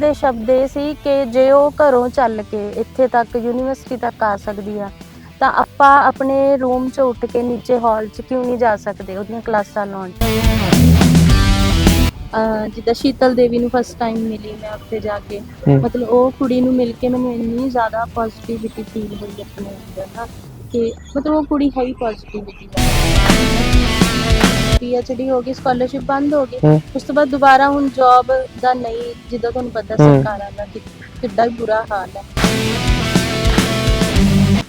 ਦੇ ਸ਼ਬਦ ਇਹ ਸੀ ਕਿ ਜੇ ਉਹ ਘਰੋਂ ਚੱਲ ਕੇ ਇੱਥੇ ਤੱਕ ਯੂਨੀਵਰਸਿਟੀ ਤੱਕ ਆ ਸਕਦੀ ਆ ਤਾਂ ਆਪਾਂ ਆਪਣੇ ਰੂਮ 'ਚ ਉੱਠ ਕੇ ਨੀਚੇ ਹਾਲ 'ਚ ਕਿਉਂ ਨਹੀਂ ਜਾ ਸਕਦੇ ਉਹਦੀਆਂ ਕਲਾਸਾਂ ਲਾਉਣ ਜਿੱਦਾਂ ਸ਼ੀਤਲ ਦੇਵੀ ਨੂੰ ਫਸਟ ਟਾਈਮ ਮਿਲੀ ਮੈਂ ਉੱਥੇ ਜਾ ਕੇ। ਮਤਲਬ ਉਹ ਕੁੜੀ ਨੂੰ ਮਿਲ ਕੇ ਮੈਨੂੰ ਇੰਨੀ ਜ਼ਿਆਦਾ ਪੋਜ਼ਿਟਿਵਿਟੀ ਫੀਲ ਹੋਈ ਆਪਣੇ ਅੰਦਰ ਨਾ ਕਿ ਮਤਲਬ ਉਹ ਕੁੜੀ ਹੈ ਹੀ ਪੋਜ਼ਿਟਿਵਿਟੀ ਪੀਐਚਡੀ ਹੋ ਗਈ ਸਕਾਲਰਸ਼ਿਪ ਬੰਦ ਹੋ ਗਈ। ਉਸ ਤੋਂ ਬਾਅਦ ਦੁਬਾਰਾ ਹੁਣ ਜੌਬ ਦਾ ਨਹੀਂ ਜਿੱਦਾਂ ਤੁਹਾਨੂੰ ਪਤਾ। ਸਰਕਾਰਾਂ ਦਾ ਕਿ- ਕਿੱਡਾ ਹੀ ਬੁਰਾ ਹਾਲ ਹੈ।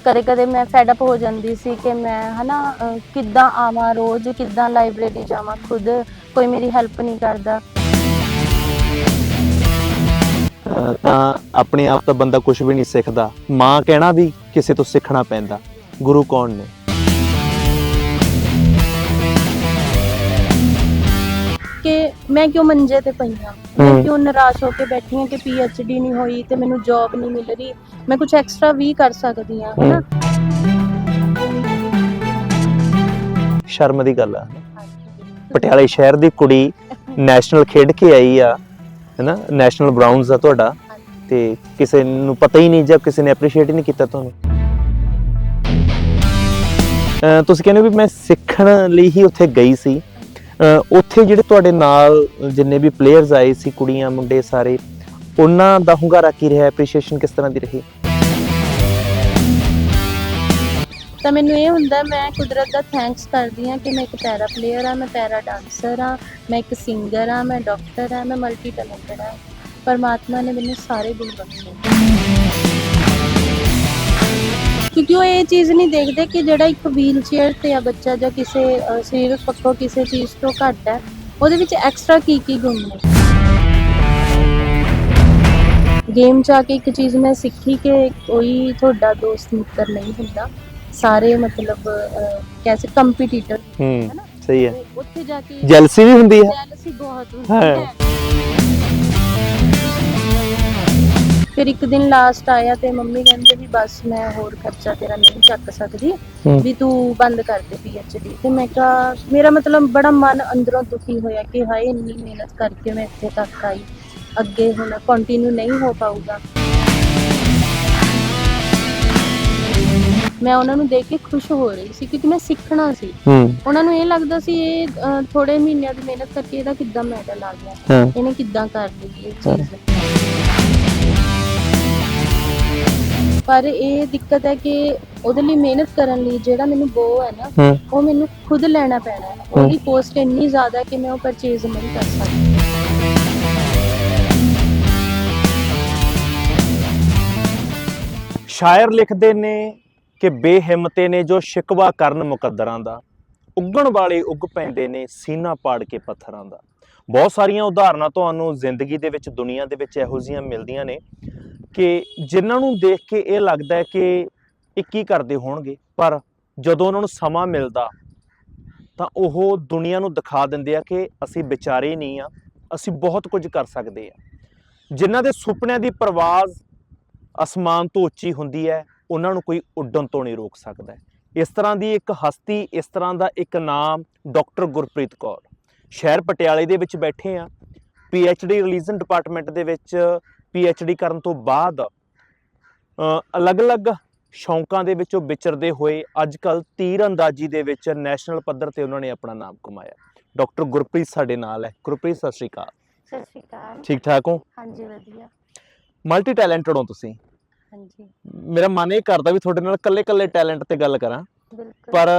ਕਦੇ ਕਦੇ ਮੈਂ ਫੈਡ ਅਪ ਹੋ ਜਾਂਦੀ ਸੀ ਕਿ ਮੈਂ ਹਨਾ ਅਹ, ਕਿੱਦਾਂ ਆਵਾਂ ਰੋਜ਼ ਕਿੱਦਾਂ ਲਾਇਬ੍ਰੇਰੀ ਜਾਵਾਂ ਖੁਦ ਕੋਈ ਮੇਰੀ ਹੈਲਪ ਨਹੀਂ ਕਰਦਾ। ਅਹ ਤਾਂ ਆਪਣੇ ਆਪ ਤਾਂ ਬੰਦਾ ਕੁਝ ਵੀ ਨਹੀਂ ਸਿੱਖਦਾ। ਮਾਂ ਕਹਿਣਾ ਵੀ ਕਿਸੇ ਤੋਂ ਸਿੱਖਣਾ ਪੈਂਦਾ। ਗੁਰੂ ਕੌਣ ਨੇ? ਕਿ ਮੈਂ ਕਿਉਂ ਮੰਜੇ ਤੇ ਪਈ ਮੈਂ ਹੂੰ। ਕਿਉਂ ਨਿਰਾਸ਼ ਹੋ ਕੇ ਬੈਠੀ ਹਾਂ ਕਿ ਡੀ ਨਹੀਂ ਹੋਈ ਤੇ ਮੈਨੂੰ ਜੌਬ ਨਹੀਂ ਮਿਲ ਰਹੀ? ਮੈਂ ਕੁਝ ਐਕਸਟਰਾ ਵੀ ਕਰ ਸਕਦੀ ਹਾਂ। ਹਨਾ? ਸ਼ਰਮ ਦੀ ਗੱਲ ਆ। ਪਟਿਆਲੇ ਸ਼ਹਿਰ ਦੀ ਕੁੜੀ ਨੈਸ਼ਨਲ ਖੇਡ ਕੇ ਆਈ ਆ ਹੈਨਾ? ਨੈਸ਼ਨਲ ਬ੍ਰਾਊਨਜ਼ ਆ ਤੁਹਾਡਾ। ਤੇ ਕਿਸੇ ਨੂੰ ਪਤਾ ਹੀ ਨਹੀਂ ਜਾਂ ਕਿਸੇ ਨੇ ਐਪਰੀਸ਼ੀਏਟ ਹੀ ਨਹੀਂ ਕੀਤਾ ਤੁਹਾਨੂੰ? ਅਹ ਤੁਸੀਂ ਕਹਿੰਦੇ ਹੋ ਵੀ ਮੈਂ ਸਿੱਖਣ ਲਈ ਹੀ ਉੱਥੇ ਗਈ ਸੀ। ਉੱਥੇ ਜਿਹੜੇ ਤੁਹਾਡੇ ਨਾਲ ਜਿੰਨੇ ਵੀ ਪਲੇਅਰਸ ਆਏ ਸੀ, ਕੁੜੀਆਂ, ਮੁੰਡੇ ਸਾਰੇ, ਉਹਨਾਂ ਦਾ ਹੁੰਗਾਰਾ ਕੀ ਰਿਹਾ? ਐਪਰੀਸ਼ੀਏਸ਼ਨ ਕਿਸ ਤਰ੍ਹਾਂ ਦੀ ਰਹੀ? ਤਾਂ ਮੈਨੂੰ ਇਹ ਹੁੰਦਾ, ਮੈਂ ਕੁਦਰਤ ਦਾ ਥੈਂਕਸ ਕਰਦੀ ਹਾਂ ਕਿ ਮੈਂ ਇੱਕ ਪੈਰਾ ਪਲੇਅਰ ਆ ਮੈਂ ਪੈਰਾ ਡਾਂਸਰ ਆ ਮੈਂ ਇੱਕ ਸਿੰਗਰ ਆ ਮੈਂ ਡਾਕਟਰ ਆ ਮੈਂ ਮਲਟੀ ਟੈਲੈਂਟਡ ਆ ਪਰਮਾਤਮਾ ਨੇ ਮੈਨੂੰ ਸਾਰੇ ਗੁਣ ਬਖਸ਼ੇ। ਕਿਉਂਕਿ ਉਹ ਇਹ ਚੀਜ਼ ਨਹੀਂ ਦੇਖਦੇ ਕਿ ਜਿਹੜਾ ਇੱਕ ਵੀਲ ਚੇਅਰ ਤੇ ਆ ਬੱਚਾ ਜਾਂ ਕਿਸੇ ਸਰੀਰਕ ਪੱਖੋਂ ਕਿਸੇ ਚੀਜ਼ ਤੋਂ ਘੱਟ ਹੈ ਉਹਦੇ ਵਿੱਚ ਐਕਸਟਰਾ ਕੀ ਕੀ ਗੁਣ ਨੇ? ਗੇਮ ਚ ਆ ਕੇ ਇੱਕ ਚੀਜ਼ ਮੈਂ ਸਿੱਖੀ ਕਿ ਕੋਈ ਤੁਹਾਡਾ ਦੋਸਤ ਮਿੱਤਰ ਨਹੀਂ ਹੁੰਦਾ। ਸਾਰੇ ਮਤਲਬ ਕੈਸੇ ਕੰਪੀਟੀਟਰ ਹੂੰ ਸਹੀ ਹੈ। ਉੱਥੇ ਜਾ ਕੇ ਜੈਲਸੀ ਵੀ ਹੁੰਦੀ ਹੈ। ਜੈਲਸੀ ਬਹੁਤ ਹੁੰਦੀ ਹਾਂ। ਫਿਰ ਇੱਕ ਦਿਨ ਲਾਸਟ ਆਇਆ ਤੇ ਮੰਮੀ ਕਹਿੰਦੇ ਵੀ ਬਸ ਮੈਂ ਹੋਰ ਖਰਚਾ ਤੇਰਾ ਨਹੀਂ ਚੱਕ ਸਕਦੀ ਹੂੰ। ਵੀ ਤੂੰ ਬੰਦ ਕਰ ਦੇ ਪੀਐਚਡੀ ਤੇ ਮੈਂ ਕਿਹਾ ਮੇਰਾ ਮਤਲਬ ਬੜਾ ਮਨ ਅੰਦਰੋਂ ਦੁਖੀ ਹੋਇਆ ਕਿ ਹਾਏ ਇੰਨੀ ਮਿਹਨਤ ਕਰਕੇ ਮੈਂ ਇੱਥੇ ਤੱਕ ਆਈ। ਅੱਗੇ ਹੁਣ ਕੰਟੀਨਿਊ ਨਹੀਂ ਹੋ ਪਾਊਗਾ। ਮੈਂ ਉਹਨਾਂ ਨੂੰ ਦੇਖ ਕੇ ਖੁਸ਼ ਹੋ ਰਹੀ ਸੀ ਕਿਉਂਕਿ ਮੈਂ ਸਿੱਖਣਾ ਸੀ। ਹੂੰ। ਉਹਨਾਂ ਨੂੰ ਇਹ ਲੱਗਦਾ ਸੀ ਇਹ ਅਹ, ਥੋੜੇ ਮਹੀਨਿਆਂ ਦੀ ਮਿਹਨਤ ਕਰਕੇ ਇਹਦਾ ਕਿੱਦਾਂ ਮੈਡਲ ਆ ਗਿਆ। ਹਾਂ। ਇਹਨੇ ਕਿੱਦਾਂ ਕਰ ਲਈ ਇਹ। ਚੀਜ਼। ਪਰ ਇਹ ਦਿੱਕਤ ਹੈ ਕਿ ਉਹਦੇ ਲਈ ਮਿਹਨਤ ਕਰਨ ਲਈ ਜਿਹੜਾ ਮੈਨੂੰ ਬੋ ਹੈ ਨਾ ਉਹ ਮੈਨੂੰ ਖੁਦ ਲੈਣਾ ਪੈਣਾ ਹੈ। ਉਹਦੀ ਕੋਸਟ ਇੰਨੀ ਜ਼ਿਆਦਾ ਹੈ ਕਿ ਮੈਂ ਉਹ ਪਰਚੇਜ਼ ਨਹੀਂ ਕਰ ਸਕਦੀ। ਸ਼ਾਇਰ ਲਿਖਦੇ ਨੇ ਕਿ ਬੇਹਿੰਮਤੇ ਨੇ ਜੋ ਸ਼ਿਕਵਾ ਕਰਨ ਮੁਕੱਦਰਾਂ ਦਾ। ਉੱਗਣ ਵਾਲੇ ਉੱਗ ਪੈਂਦੇ ਨੇ ਸੀਨਾ ਪਾੜ ਕੇ ਪੱਥਰਾਂ ਦਾ। ਬਹੁਤ ਸਾਰੀਆਂ ਉਦਾਹਰਨਾਂ ਤੁਹਾਨੂੰ ਜ਼ਿੰਦਗੀ ਦੇ ਵਿੱਚ, ਦੁਨੀਆ ਦੇ ਵਿੱਚ ਇਹੋ ਜਿਹੀਆਂ ਮਿਲਦੀਆਂ ਨੇ ਕਿ ਜਿਨ੍ਹਾਂ ਨੂੰ ਦੇਖ ਕੇ ਇਹ ਲੱਗਦਾ ਹੈ ਕਿ ਇਹ ਕੀ ਕਰਦੇ ਹੋਣਗੇ। ਪਰ ਜਦੋਂ ਉਹਨਾਂ ਨੂੰ ਸਮਾਂ ਮਿਲਦਾ, ਤਾਂ ਉਹ ਦੁਨੀਆ ਨੂੰ ਦਿਖਾ ਦਿੰਦੇ ਆ ਕਿ ਅਸੀਂ ਵਿਚਾਰੇ ਨਹੀਂ ਆ, ਅਸੀਂ ਬਹੁਤ ਕੁਝ ਕਰ ਸਕਦੇ ਆ। ਜਿਨ੍ਹਾਂ ਦੇ ਸੁਪਨਿਆਂ ਦੀ ਪਰਵਾਜ਼ ਅਸਮਾਨ ਤੋਂ ਉੱਚੀ ਹੁੰਦੀ ਹੈ, ਉਹਨਾਂ ਨੂੰ ਕੋਈ ਉੱਡਣ ਤੋਂ ਨਹੀਂ ਰੋਕ ਸਕਦਾ ਇਸ ਤਰ੍ਹਾਂ ਦੀ ਇੱਕ ਹਸਤੀ ਇਸ ਤਰ੍ਹਾਂ ਦਾ ਇੱਕ ਨਾਮ ਡਾਕਟਰ ਗੁਰਪ੍ਰੀਤ ਕੌਰ। ਸ਼ਹਿਰ ਪਟਿਆਲੇ ਦੇ ਵਿੱਚ ਬੈਠੇ ਆ ਡੀ ਰਿਲੀਜਨ ਡਿਪਾਰਟਮੈਂਟ ਦੇ ਵਿੱਚ ਡੀ ਕਰਨ ਤੋਂ ਬਾਅਦ ਅਲੱਗ-ਅਲੱਗ ਸ਼ੌਂਕਾਂ ਦੇ ਵਿੱਚੋਂ ਵਿਚਰਦੇ ਹੋਏ ਅੱਜਕੱਲ ਤੀਰ ਅੰਦਾਜ਼ੀ ਦੇ ਵਿੱਚ ਨੈਸ਼ਨਲ ਪੱਧਰ ਤੇ ਉਹਨਾਂ ਨੇ ਆਪਣਾ ਨਾਮ ਕਮਾਇਆ। ਡਾਕਟਰ ਗੁਰਪ੍ਰੀਤ ਸਾਡੇ ਨਾਲ ਹੈ। ਗੁਰਪ੍ਰੀਤ ਸਤਿ ਸ਼੍ਰੀ ਅਕਾਲ। ਸਤਿ ਸ਼੍ਰੀ ਅਕਾਲ। ਠੀਕ ਠਾਕ ਹੋ? ਹਾਂਜੀ ਵਧੀਆ। ਮਲਟੀ ਟੈਲੈਂਟਡ ਹੋ ਤੁਸੀਂ। ਹਾਂਜੀ। ਮੇਰਾ ਮਨ ਇਹ ਕਰਦਾ ਵੀ ਤੁਹਾਡੇ ਨਾਲ ਕੱਲੇ-ਕੱਲੇ ਟੈਲੈਂਟ ਤੇ ਗੱਲ ਕਰਾਂ। ਬਿਲਕੁਲ। ਪਰ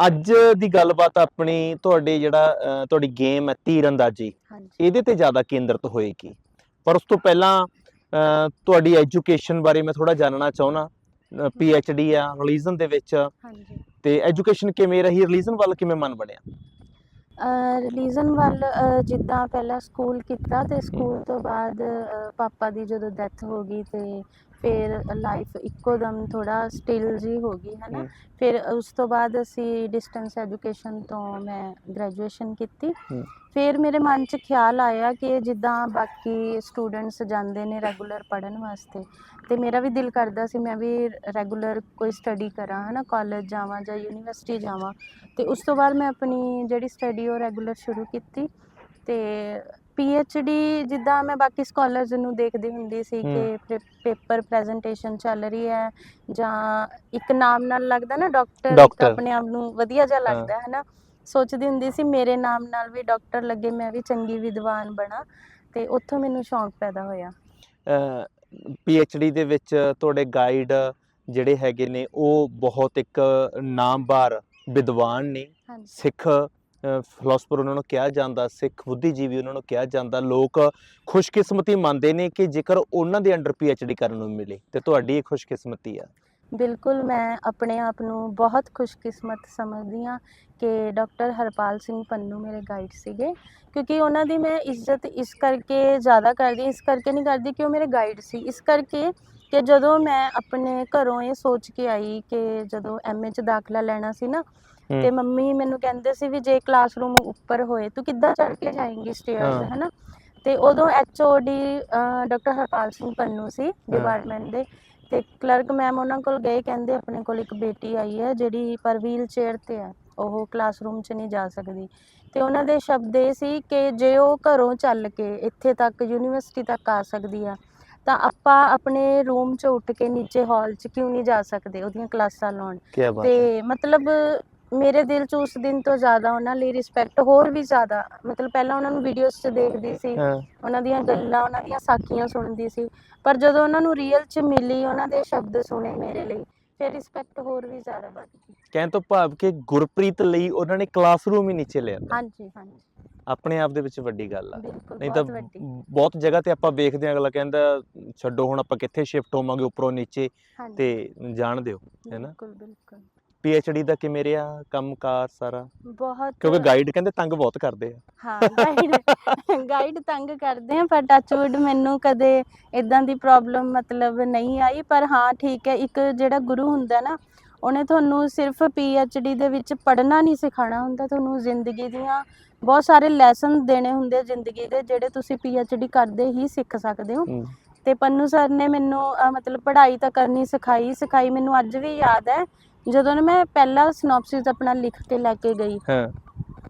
ਅੱਜ ਦੀ ਗੱਲਬਾਤ ਆਪਣੀ ਤੁਹਾਡੇ ਜਿਹੜਾ ਅਹ, ਤੁਹਾਡੀ ਗੇਮ ਹੈ ਤੀਰ ਅੰਦਾਜ਼ੀ ਹਾਂਜੀ। ਇਹਦੇ ਤੇ ਜ਼ਿਆਦਾ ਕੇਂਦਰਿਤ ਹੋਏਗੀ। ਪਰ ਉਸ ਤੋਂ ਪਹਿਲਾਂ ਅਹ, ਤੁਹਾਡੀ ਐਜੂਕੇਸ਼ਨ ਬਾਰੇ ਮੈਂ ਥੋੜਾ ਜਾਣਨਾ ਚਾਹੁੰਦਾ। ਡੀ ਆ ਰਿਲੀਜਨ ਦੇ ਵਿੱਚ। ਹਾਂਜੀ। ਤੇ ਐਜੂਕੇਸ਼ਨ ਕਿਵੇਂ ਰਹੀ? ਰਿਲੀਜਨ ਵੱਲ ਕਿਵੇਂ ਮਨ ਬਣਿਆ? ਰਿਲੀਜਨ ਵੱਲ ਅਹ, ਜਿੱਦਾਂ ਪਹਿਲਾਂ ਸਕੂਲ ਕੀਤਾ ਤੇ ਸਕੂਲ ਤੋਂ ਬਾਅਦ ਅਹ, ਪਾਪਾ ਦੀ ਜਦੋਂ ਡੈਥ ਹੋ ਗਈ ਤੇ ਫਿਰ ਲਾਈਫ ਇੱਕੋ ਦਮ ਥੋੜਾ ਸਟਿਲ ਜੀ ਹੋ ਗਈ ਹੈ ਨਾ। ਫਿਰ ਉਸ ਤੋਂ ਬਾਅਦ ਅਸੀਂ ਡਿਸਟੈਂਸ ਐਜੂਕੇਸ਼ਨ ਤੋਂ ਮੈਂ ਗ੍ਰੈਜੂਏਸ਼ਨ ਕੀਤੀ। ਫਿਰ ਮੇਰੇ ਮਨ 'ਚ ਖਿਆਲ ਆਇਆ ਕਿ ਜਿੱਦਾਂ ਬਾਕੀ ਸਟੂਡੈਂਟਸ ਜਾਂਦੇ ਨੇ ਰੈਗੂਲਰ ਪੜ੍ਹਨ ਵਾਸਤੇ ਤੇ ਮੇਰਾ ਵੀ ਦਿਲ ਕਰਦਾ ਸੀ ਮੈਂ ਵੀ ਰੈਗੂਲਰ ਕੋਈ ਸਟੱਡੀ ਕਰਾਂ ਹੈ ਨਾ ਕਾਲਜ ਜਾਵਾਂ ਜਾਂ ਯੂਨੀਵਰਸਿਟੀ ਜਾਵਾਂ ਤੇ ਉਸ ਤੋਂ ਬਾਅਦ ਮੈਂ ਆਪਣੀ ਜਿਹੜੀ ਸਟੱਡੀ ਉਹ ਰੈਗੂਲਰ ਸ਼ੁਰੂ ਕੀਤੀ ਤੇ ਡੀ ਜਿੱਦਾਂ ਮੈਂ ਬਾਕੀ ਸਕਾਲਰਸ ਨੂੰ ਦੇਖਦੀ ਹੁੰਦੀ ਸੀ ਕਿ ਪੇਪਰ ਪ੍ਰੈਜੈਂਟੇਸ਼ਨ ਚੱਲ ਰਹੀ ਹੈ ਜਾਂ ਇੱਕ ਨਾਮ ਨਾਲ ਲੱਗਦਾ ਨਾ ਡਾਕਟਰ। ਆਪਣੇ ਆਪ ਨੂੰ ਵਧੀਆ ਜਿਹਾ ਲੱਗਦਾ ਹੈ ਨਾ ਸੋਚਦੀ ਹੁੰਦੀ ਸੀ ਮੇਰੇ ਨਾਮ ਨਾਲ ਵੀ ਡਾਕਟਰ ਲੱਗੇ ਮੈਂ ਵੀ ਚੰਗੀ ਵਿਦਵਾਨ ਬਣਾ ਤੇ ਉੱਥੋਂ ਮੈਨੂੰ ਸ਼ੌਂਕ ਪੈਦਾ ਹੋਇਆ। ਡੀ ਦੇ ਵਿੱਚ ਤੁਹਾਡੇ ਗਾਈਡ ਜਿਹੜੇ ਹੈਗੇ ਨੇ ਉਹ ਬਹੁਤ ਇੱਕ ਨਾਮਵਾਰ ਵਿਦਵਾਨ ਨੇ ਸਿੱਖ ਫਿਲਾਸਫਰ ਉਹਨਾਂ ਨੂੰ ਕਿਹਾ ਜਾਂਦਾ, ਸਿੱਖ ਬੁੱਧੀਜੀਵੀ ਉਹਨਾਂ ਨੂੰ ਕਿਹਾ ਜਾਂਦਾ, ਲੋਕ ਖੁਸ਼ਕਿਸਮਤੀ ਮੰਨਦੇ ਨੇ ਕਿ ਜੇਕਰ ਉਹਨਾਂ ਦੇ ਅੰਡਰ ਡੀ ਕਰਨ ਨੂੰ ਮਿਲੇ, ਤੇ ਤੁਹਾਡੀ ਇਹ ਖੁਸ਼ਕਿਸਮਤੀ ਆ। ਬਿਲਕੁਲ, ਮੈਂ ਆਪਣੇ ਆਪ ਨੂੰ ਬਹੁਤ ਖੁਸ਼ਕਿਸਮਤ ਸਮਝਦੀ ਹਾਂ ਕਿ ਡਾਕਟਰ ਹਰਪਾਲ ਸਿੰਘ ਪੰਨੂ ਮੇਰੇ ਗਾਈਡ ਸੀਗੇ, ਕਿਉਂਕਿ ਉਹਨਾਂ ਦੀ ਮੈਂ ਇੱਜ਼ਤ ਇਸ ਕਰਕੇ ਜ਼ਿਆਦਾ ਕਰਦੀ, ਇਸ ਕਰਕੇ ਨਹੀਂ ਕਰਦੀ ਕਿ ਉਹ ਮੇਰੇ ਗਾਈਡ ਸੀ। ਇਸ ਕਰਕੇ ਕਿ ਜਦੋਂ ਮੈਂ ਆਪਣੇ ਘਰੋਂ ਇਹ ਸੋਚ ਕੇ ਆਈ ਕਿ ਜਦੋਂ ਐਮਏ 'ਚ ਦਾਖਲਾ ਲੈਣਾ ਸੀ ਨਾ ਹੂੰ। ਤੇ ਮੰਮੀ ਮੈਨੂੰ ਕਹਿੰਦੇ ਸੀ ਵੀ ਜੇ ਕਲਾਸਰੂਮ ਉੱਪਰ ਹੋਏ ਤੂੰ ਕਿੱਦਾਂ ਚੜ੍ਹ ਕੇ ਜਾਏਂਗੀ ਹਾਂ। ਸਟੇਅਰਸ ਹੈ। ਨਾ ਤੇ ਉਦੋਂ ਐਚਓਡੀ ਡਾਕਟਰ ਹਰਪਾਲ ਸਿੰਘ ਪੰਨੂ ਸੀ ਡਿਪਾਰਟਮੈਂਟ ਦੇ। ਤੇ ਕਲਰਕ ਮੈਮ ਉਹਨਾਂ ਕੋਲ ਗਏ ਕਹਿੰਦੇ ਆਪਣੇ ਕੋਲ ਇੱਕ ਬੇਟੀ ਆਈ ਹੈ ਜਿਹੜੀ ਪਰ ਵੀਲ ਚੇਅਰ ਤੇ ਹੈ ਉਹ ਕਲਾਸਰੂਮ 'ਚ ਨਹੀਂ ਜਾ ਸਕਦੀ। ਤੇ ਉਹਨਾਂ ਦੇ ਸ਼ਬਦ ਇਹ ਸੀ ਕਿ ਜੇ ਉਹ ਘਰੋਂ ਚੱਲ ਕੇ ਇੱਥੇ ਤੱਕ ਯੂਨੀਵਰਸਿਟੀ ਤੱਕ ਆ ਸਕਦੀ ਆ ਤਾਂ ਆਪਾਂ ਆਪਣੇ ਰੂਮ 'ਚ ਉੱਠ ਕੇ ਨੀਚੇ ਹਾਲ 'ਚ ਕਿਉਂ ਨਹੀਂ ਜਾ ਸਕਦੇ ਉਹਦੀਆਂ ਕਲਾਸਾਂ ਲਾਉਣ? ਕੀ ਬਾਤ ਹੈ। ਤੇ ਮਤਲਬ ਮੇਰੇ ਦਿਲ 'ਚ ਉਸ ਦਿਨ ਤੋਂ ਜ਼ਿਆਦਾ ਉਹਨਾਂ ਲਈ ਰਿਸਪੈਕਟ ਹੋਰ ਵੀ ਜ਼ਿਆਦਾ ਮਤਲਬ ਪਹਿਲਾਂ ਉਹਨਾਂ ਨੂੰ ਵੀਡੀਓਜ਼ 'ਚ ਦੇਖਦੀ ਸੀ ਹਾਂ। ਉਹਨਾਂ ਦੀਆਂ ਗੱਲਾਂ ਉਹਨਾਂ ਦੀਆਂ ਸਾਖੀਆਂ ਸੁਣਦੀ ਸੀ ਪਰ ਜਦੋਂ ਉਹਨਾਂ ਨੂੰ ਰੀਅਲ 'ਚ ਮਿਲੀ ਉਹਨਾਂ ਦੇ ਸ਼ਬਦ ਸੁਣੇ ਮੇਰੇ ਲਈ ਫਿਰ ਰਿਸਪੈਕਟ ਹੋਰ ਵੀ ਜ਼ਿਆਦਾ ਵੱਧ ਗਈ। ਕਹਿਣ ਤੋਂ ਭਾਵ ਕਿ ਗੁਰਪ੍ਰੀਤ ਲਈ ਉਹਨਾਂ ਨੇ ਕਲਾਸਰੂਮ ਹੀ ਨੀਚੇ ਲਿਆ ਹਾਂਜੀ ਹਾਂਜੀ। ਆਪਣੇ ਆਪ ਦੇ ਵਿੱਚ ਵੱਡੀ ਗੱਲ ਆ। ਬਿਲਕੁਲ ਨਹੀਂ ਤਾਂ ਬਹੁਤ ਵੱਡੀ। ਬਹੁਤ ਜਗ੍ਹਾ ਤੇ ਆਪਾਂ ਵੇਖਦੇ ਹਾਂ ਅਗਲਾ ਕਹਿੰਦਾ ਛੱਡੋ ਹੁਣ ਆਪਾਂ ਕਿੱਥੇ ਸ਼ਿਫਟ ਹੋਵਾਂਗੇ ਉੱਪਰੋਂ ਨੀਚੇ ਹਾਂਜੀ। ਤੇ ਜਾਣ ਦਿਓ ਹੈ ਨਾ? ਬਿਲਕੁਲ ਬਿਲਕੁਲ। ਡੀ ਦਾ ਕਿਵੇਂ ਰਿਹਾ ਕੰਮਕਾਰ ਸਾਰਾ? ਬਹੁਤ ਕਿਉਂਕਿ ਗਾਈਡ ਕਹਿੰਦੇ ਤੰਗ ਬਹੁਤ ਕਰਦੇ ਆ। ਹਾਂ ਗਾਈਡ ਗਾਈਡ ਤੰਗ ਕਰਦੇ ਆ ਪਰ ਟੱਚਵੁੱਡ ਮੈਨੂੰ ਕਦੇ ਇਦਾਂ ਦੀ ਪ੍ਰੋਬਲਮ ਮਤਲਬ ਨਹੀਂ ਆਈ ਪਰ ਹਾਂ ਠੀਕ ਹੈ ਇੱਕ ਜਿਹੜਾ ਗੁਰੂ ਹੁੰਦਾ ਨਾ ਉਹਨੇ ਤੁਹਾਨੂੰ ਸਿਰਫ ਡੀ ਦੇ ਵਿੱਚ ਪੜ੍ਹਨਾ ਨਹੀਂ ਸਿਖਾਉਣਾ ਹੁੰਦਾ ਤੁਹਾਨੂੰ ਜ਼ਿੰਦਗੀ ਦੀਆਂ ਬਹੁਤ ਸਾਰੇ ਲੈਸਨ ਦੇਣੇ ਹੁੰਦੇ ਜ਼ਿੰਦਗੀ ਦੇ ਜਿਹੜੇ ਤੁਸੀਂ ਡੀ ਕਰਦੇ ਹੀ ਸਿੱਖ ਸਕਦੇ ਹੋ। ਤੇ ਪੰਨੂ ਸਰ ਨੇ ਮੈਨੂੰ ਮਤਲਬ ਪੜ੍ਹਾਈ ਤਾਂ ਕਰਨੀ ਸਿਖਾਈ ਸਿਖਾਈ ਮੈਨੂੰ ਅੱਜ ਵੀ ਯਾਦ ਹੈ ਜਦੋਂ ਨਾ ਮੈਂ ਪਹਿਲਾ ਸਿਨੋਪਸਿਸ ਆਪਣਾ ਲਿਖ ਕੇ ਲੈ ਕੇ ਗਈ ਹਾਂ।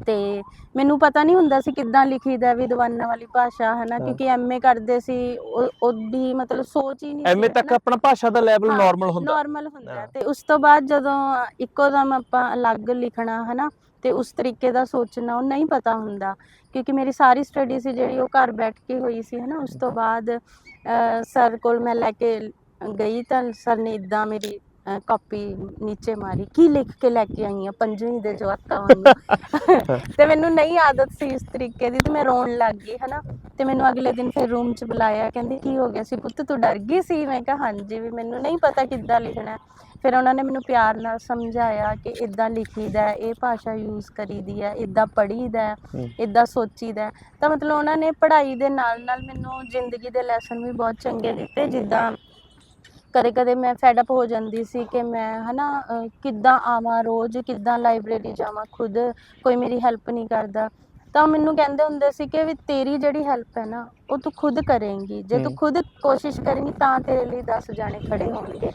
ਤੇ ਮੈਨੂੰ ਪਤਾ ਨਹੀਂ ਹੁੰਦਾ ਸੀ ਕਿੱਦਾਂ ਲਿਖੀਦਾ ਵਿਦਵਾਨਾਂ ਵਾਲੀ ਭਾਸ਼ਾ ਹਨਾ। ਕਿਉਂਕਿ ਐਮਏ ਕਰਦੇ ਸੀ ਉਹ- ਉਹਦੀ ਮਤਲਬ ਸੋਚ ਹੀ ਨਹੀਂ ਐਮਏ ਤੱਕ ਆਪਣਾ ਭਾਸ਼ਾ ਦਾ ਲੈਵਲ ਨਾਰਮਲ ਹੁੰਦਾ। ਨਾਰਮਲ ਹੁੰਦਾ। ਤੇ ਉਸ ਤੋਂ ਬਾਅਦ ਜਦੋਂ ਇੱਕੋ ਦਮ ਆਪਾਂ ਅਲੱਗ ਲਿਖਣਾ ਹਨਾ ਤੇ ਉਸ ਤਰੀਕੇ ਦਾ ਸੋਚਣਾ ਉਹ ਨਹੀਂ ਪਤਾ ਹੁੰਦਾ। ਕਿਉਂਕਿ ਮੇਰੀ ਸਾਰੀ ਸਟੱਡੀ ਸੀ ਜਿਹੜੀ ਉਹ ਘਰ ਬੈਠ ਕੇ ਹੋਈ ਸੀ ਹਨਾ ਉਸ ਤੋਂ ਬਾਅਦ ਸਰ ਕੋਲ ਮੈਂ ਲੈ ਕੇ ਗਈ ਤਾਂ ਸਰ ਨੇ ਇਦਾਂ ਮੇਰੀ ਕਾਪੀ ਨੀਚੇ ਮਾਰੀ ਕੀ ਲਿਖ ਕੇ ਲੈ ਕੇ ਆਈ ਆ ਪੰਜਵੀਂ ਦੇ ਜਵਾਕਾਂ ਵਾਂਗੂ ਤੇ ਮੈਨੂੰ ਨਹੀਂ ਆਦਤ ਸੀ ਇਸ ਤਰੀਕੇ ਦੀ ਤੇ ਮੈਂ ਰੋਣ ਲੱਗ ਗਈ ਹਨਾ ਤੇ ਮੈਨੂੰ ਅਗਲੇ ਦਿਨ ਫਿਰ ਰੂਮ 'ਚ ਬੁਲਾਇਆ ਕਹਿੰਦੇ ਕੀ ਹੋ ਗਿਆ ਸੀ ਪੁੱਤ ਤੂੰ ਡਰ ਗਈ ਸੀ ਮੈਂ ਕਿਹਾ ਹਾਂਜੀ ਵੀ ਮੈਨੂੰ ਨਹੀਂ ਪਤਾ ਕਿੱਦਾਂ ਲਿਖਣਾ। ਫਿਰ ਉਹਨਾਂ ਨੇ ਮੈਨੂੰ ਪਿਆਰ ਨਾਲ ਸਮਝਾਇਆ ਕਿ ਇਦਾਂ ਲਿਖੀਦਾ ਇਹ ਭਾਸ਼ਾ ਯੂਜ਼ ਕਰੀਦੀ ਹੈ ਇਦਾਂ ਹਮ। ਇਦਾਂ ਸੋਚੀਦਾ। ਤਾਂ ਮਤਲਬ ਉਹਨਾਂ ਨੇ ਪੜ੍ਹਾਈ ਦੇ ਨਾਲ ਨਾਲ ਮੈਨੂੰ ਜ਼ਿੰਦਗੀ ਦੇ ਲੈਸਨ ਵੀ ਬਹੁਤ ਚੰਗੇ ਦਿੱਤੇ ਜਿੱਦਾਂ ਕਦੇ ਕਦੇ ਮੈਂ ਫੈਡ ਅਪ ਹੋ ਜਾਂਦੀ ਸੀ ਕਿ ਮੈਂ ਹਨਾ ਅਹ, ਕਿੱਦਾਂ ਆਵਾਂ ਰੋਜ਼ ਕਿੱਦਾਂ ਲਾਇਬ੍ਰੇਰੀ ਜਾਵਾਂ ਖੁਦ ਕੋਈ ਮੇਰੀ ਹੈਲਪ ਨਹੀਂ ਕਰਦਾ। ਤਾਂ ਮੈਨੂੰ ਕਹਿੰਦੇ ਹੁੰਦੇ ਸੀ ਕਿ ਵੀ ਤੇਰੀ ਜਿਹੜੀ ਹੈਲਪ ਹੈ ਨਾ ਉਹ ਤੂੰ ਖੁਦ ਕਰੇਂਗੀ। ਜੇ ਤੂੰ। ਖੁਦ ਕੋਸ਼ਿਸ਼ ਕਰੇਂਗੀ ਤਾਂ ਤੇਰੇ ਲਈ 10 ਜਾਣੇ ਖੜੇ ਹੋਣਗੇ।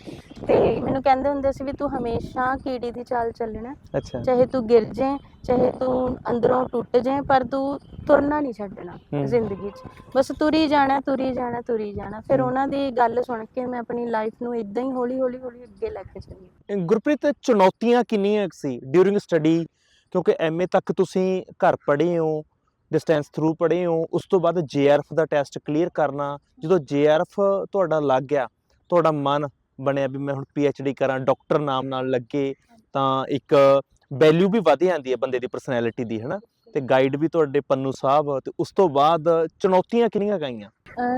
ਤੇ ਮੈਨੂੰ ਕਹਿੰਦੇ ਹੁੰਦੇ ਸੀ ਵੀ ਤੂੰ ਹਮੇਸ਼ਾ ਕੀੜੀ ਦੀ ਚਾਲ ਚੱਲਣਾ। ਅੱਛਾ। ਚਾਹੇ ਤੂੰ ਗਿਰ ਜਾਏ ਚਾਹੇ ਤੂੰ ਅੰਦਰੋਂ ਟੁੱਟ ਜਾਏ ਪਰ ਤੂੰ ਤੁਰਨਾ ਨਹੀਂ ਛੱਡਣਾ। ਜ਼ਿੰਦਗੀ 'ਚ। ਬਸ ਤੁਰੀ ਜਾਣਾ ਤੁਰੀ ਜਾਣਾ ਤੁਰੀ ਜਾਣਾ। ਫਿਰ। ਉਹਨਾਂ ਦੀ ਗੱਲ ਸੁਣ ਕੇ ਮੈਂ ਆਪਣੀ ਲਾਈਫ ਨੂੰ ਇਦਾਂ ਹੀ ਹੌਲੀ ਹੌਲੀ ਹੌਲੀ ਅੱਗੇ ਲੈ ਕੇ ਚੱਲੀ। ਗੁਰਪ੍ਰੀਤ ਚੁਣੌਤੀਆਂ ਕਿੰਨੀਆਂ ਸੀ ਡਿਊਰਿੰਗ ਸਟੱਡੀ ਕਿਉਂਕਿ ਐਮਏ ਤੱਕ ਤੁਸੀਂ ਘਰ ਪੜ੍ਹੇ ਹੋ ਡਿਸਟੈਂਸ ਥਰੂ ਪੜ੍ਹੇ ਹੋ, ਉਸ ਤੋਂ ਬਾਅਦ ਜੇਆਰਐਫ ਦਾ ਟੈਸਟ ਕਲੀਅਰ ਕਰਨਾ, ਜਦੋਂ ਜੇਆਰਐਫ ਤੁਹਾਡਾ ਲੱਗ ਗਿਆ, ਤੁਹਾਡਾ ਮਨ ਬਣਿਆ ਵੀ ਮੈਂ ਹੁਣ ਡੀ ਕਰਾਂ ਡਾਕਟਰ ਨਾਮ ਨਾਲ ਲੱਗੇ, ਤਾਂ ਇੱਕ ਵੈਲਿਊ ਵੀ ਵਧ ਜਾਂਦੀ ਹੈ ਬੰਦੇ ਦੀ ਪਰਸਨੈਲਿਟੀ ਦੀ, ਹਨਾ? ਤੇ ਗਾਈਡ ਵੀ ਤੁਹਾਡੇ ਪੰਨੂ ਸਾਹਿਬ, ਤੇ ਉਸ ਤੋਂ ਬਾਅਦ ਚੁਣੌਤੀਆਂ ਕਿੰਨੀਆਂ ਗਾਈਆਂ?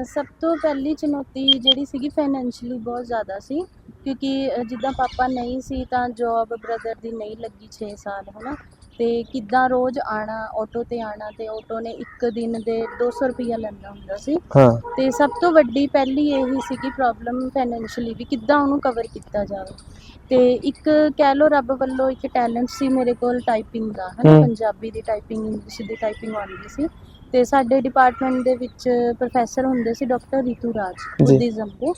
ਸਭ ਤੋਂ ਪਹਿਲੀ ਚੁਣੌਤੀ ਜਿਹੜੀ ਸੀਗੀ ਫਾਈਨੈਂਸ਼ੀਅਲੀ ਬਹੁਤ ਜ਼ਿਆਦਾ ਸੀ, ਕਿਉਂਕਿ ਜਿੱਦਾਂ ਪਾਪਾ ਨਹੀਂ ਸੀ ਤਾਂ ਜੌਬ ਬ੍ਰਦਰ ਦੀ ਨਹੀਂ ਲੱਗੀ 6 ਸਾਲ, ਹਨਾ? ਤੇ ਕਿੱਦਾਂ ਰੋਜ਼ ਆਣਾ ਆਟੋ ਤੇ ਆਣਾ ਤੇ ਆਟੋ ਨੇ ਇੱਕ ਦਿਨ ਦੇ 200 ਰੁਪਈਆ ਲੈਂਦਾ ਹੁੰਦਾ ਸੀ ਹਾਂ ਤੇ ਸਭ ਤੋਂ ਵੱਡੀ ਪਹਿਲੀ ਇਹੀ ਸੀਗੀ ਪ੍ਰੋਬਲਮ ਫਾਈਨੈਂਸ਼ੀਅਲੀ ਵੀ ਕਿੱਦਾਂ ਉਹਨੂੰ ਕਵਰ ਕੀਤਾ ਜਾਵੇ ਤੇ ਇੱਕ ਕਹਿ ਲੋ ਰੱਬ ਵੱਲੋਂ ਇੱਕ ਟੈਲੈਂਟ ਸੀ ਮੇਰੇ ਕੋਲ ਟਾਈਪਿੰਗ ਦਾ ਹਨਾ ਹਮ। ਪੰਜਾਬੀ ਦੀ ਟਾਈਪਿੰਗ ਇੰਗਲਿਸ਼ ਦੀ ਟਾਈਪਿੰਗ ਆਉਂਦੀ ਸੀ ਤੇ ਸਾਡੇ ਡਿਪਾਰਟਮੈਂਟ ਦੇ ਵਿੱਚ ਪ੍ਰੋਫੈਸਰ ਹੁੰਦੇ ਸੀ ਡਾਕਟਰ ਰੀਤੂ ਰਾਜ ਜੀ। ਬੁੱਧੀਜ਼ਮ ਦੇ।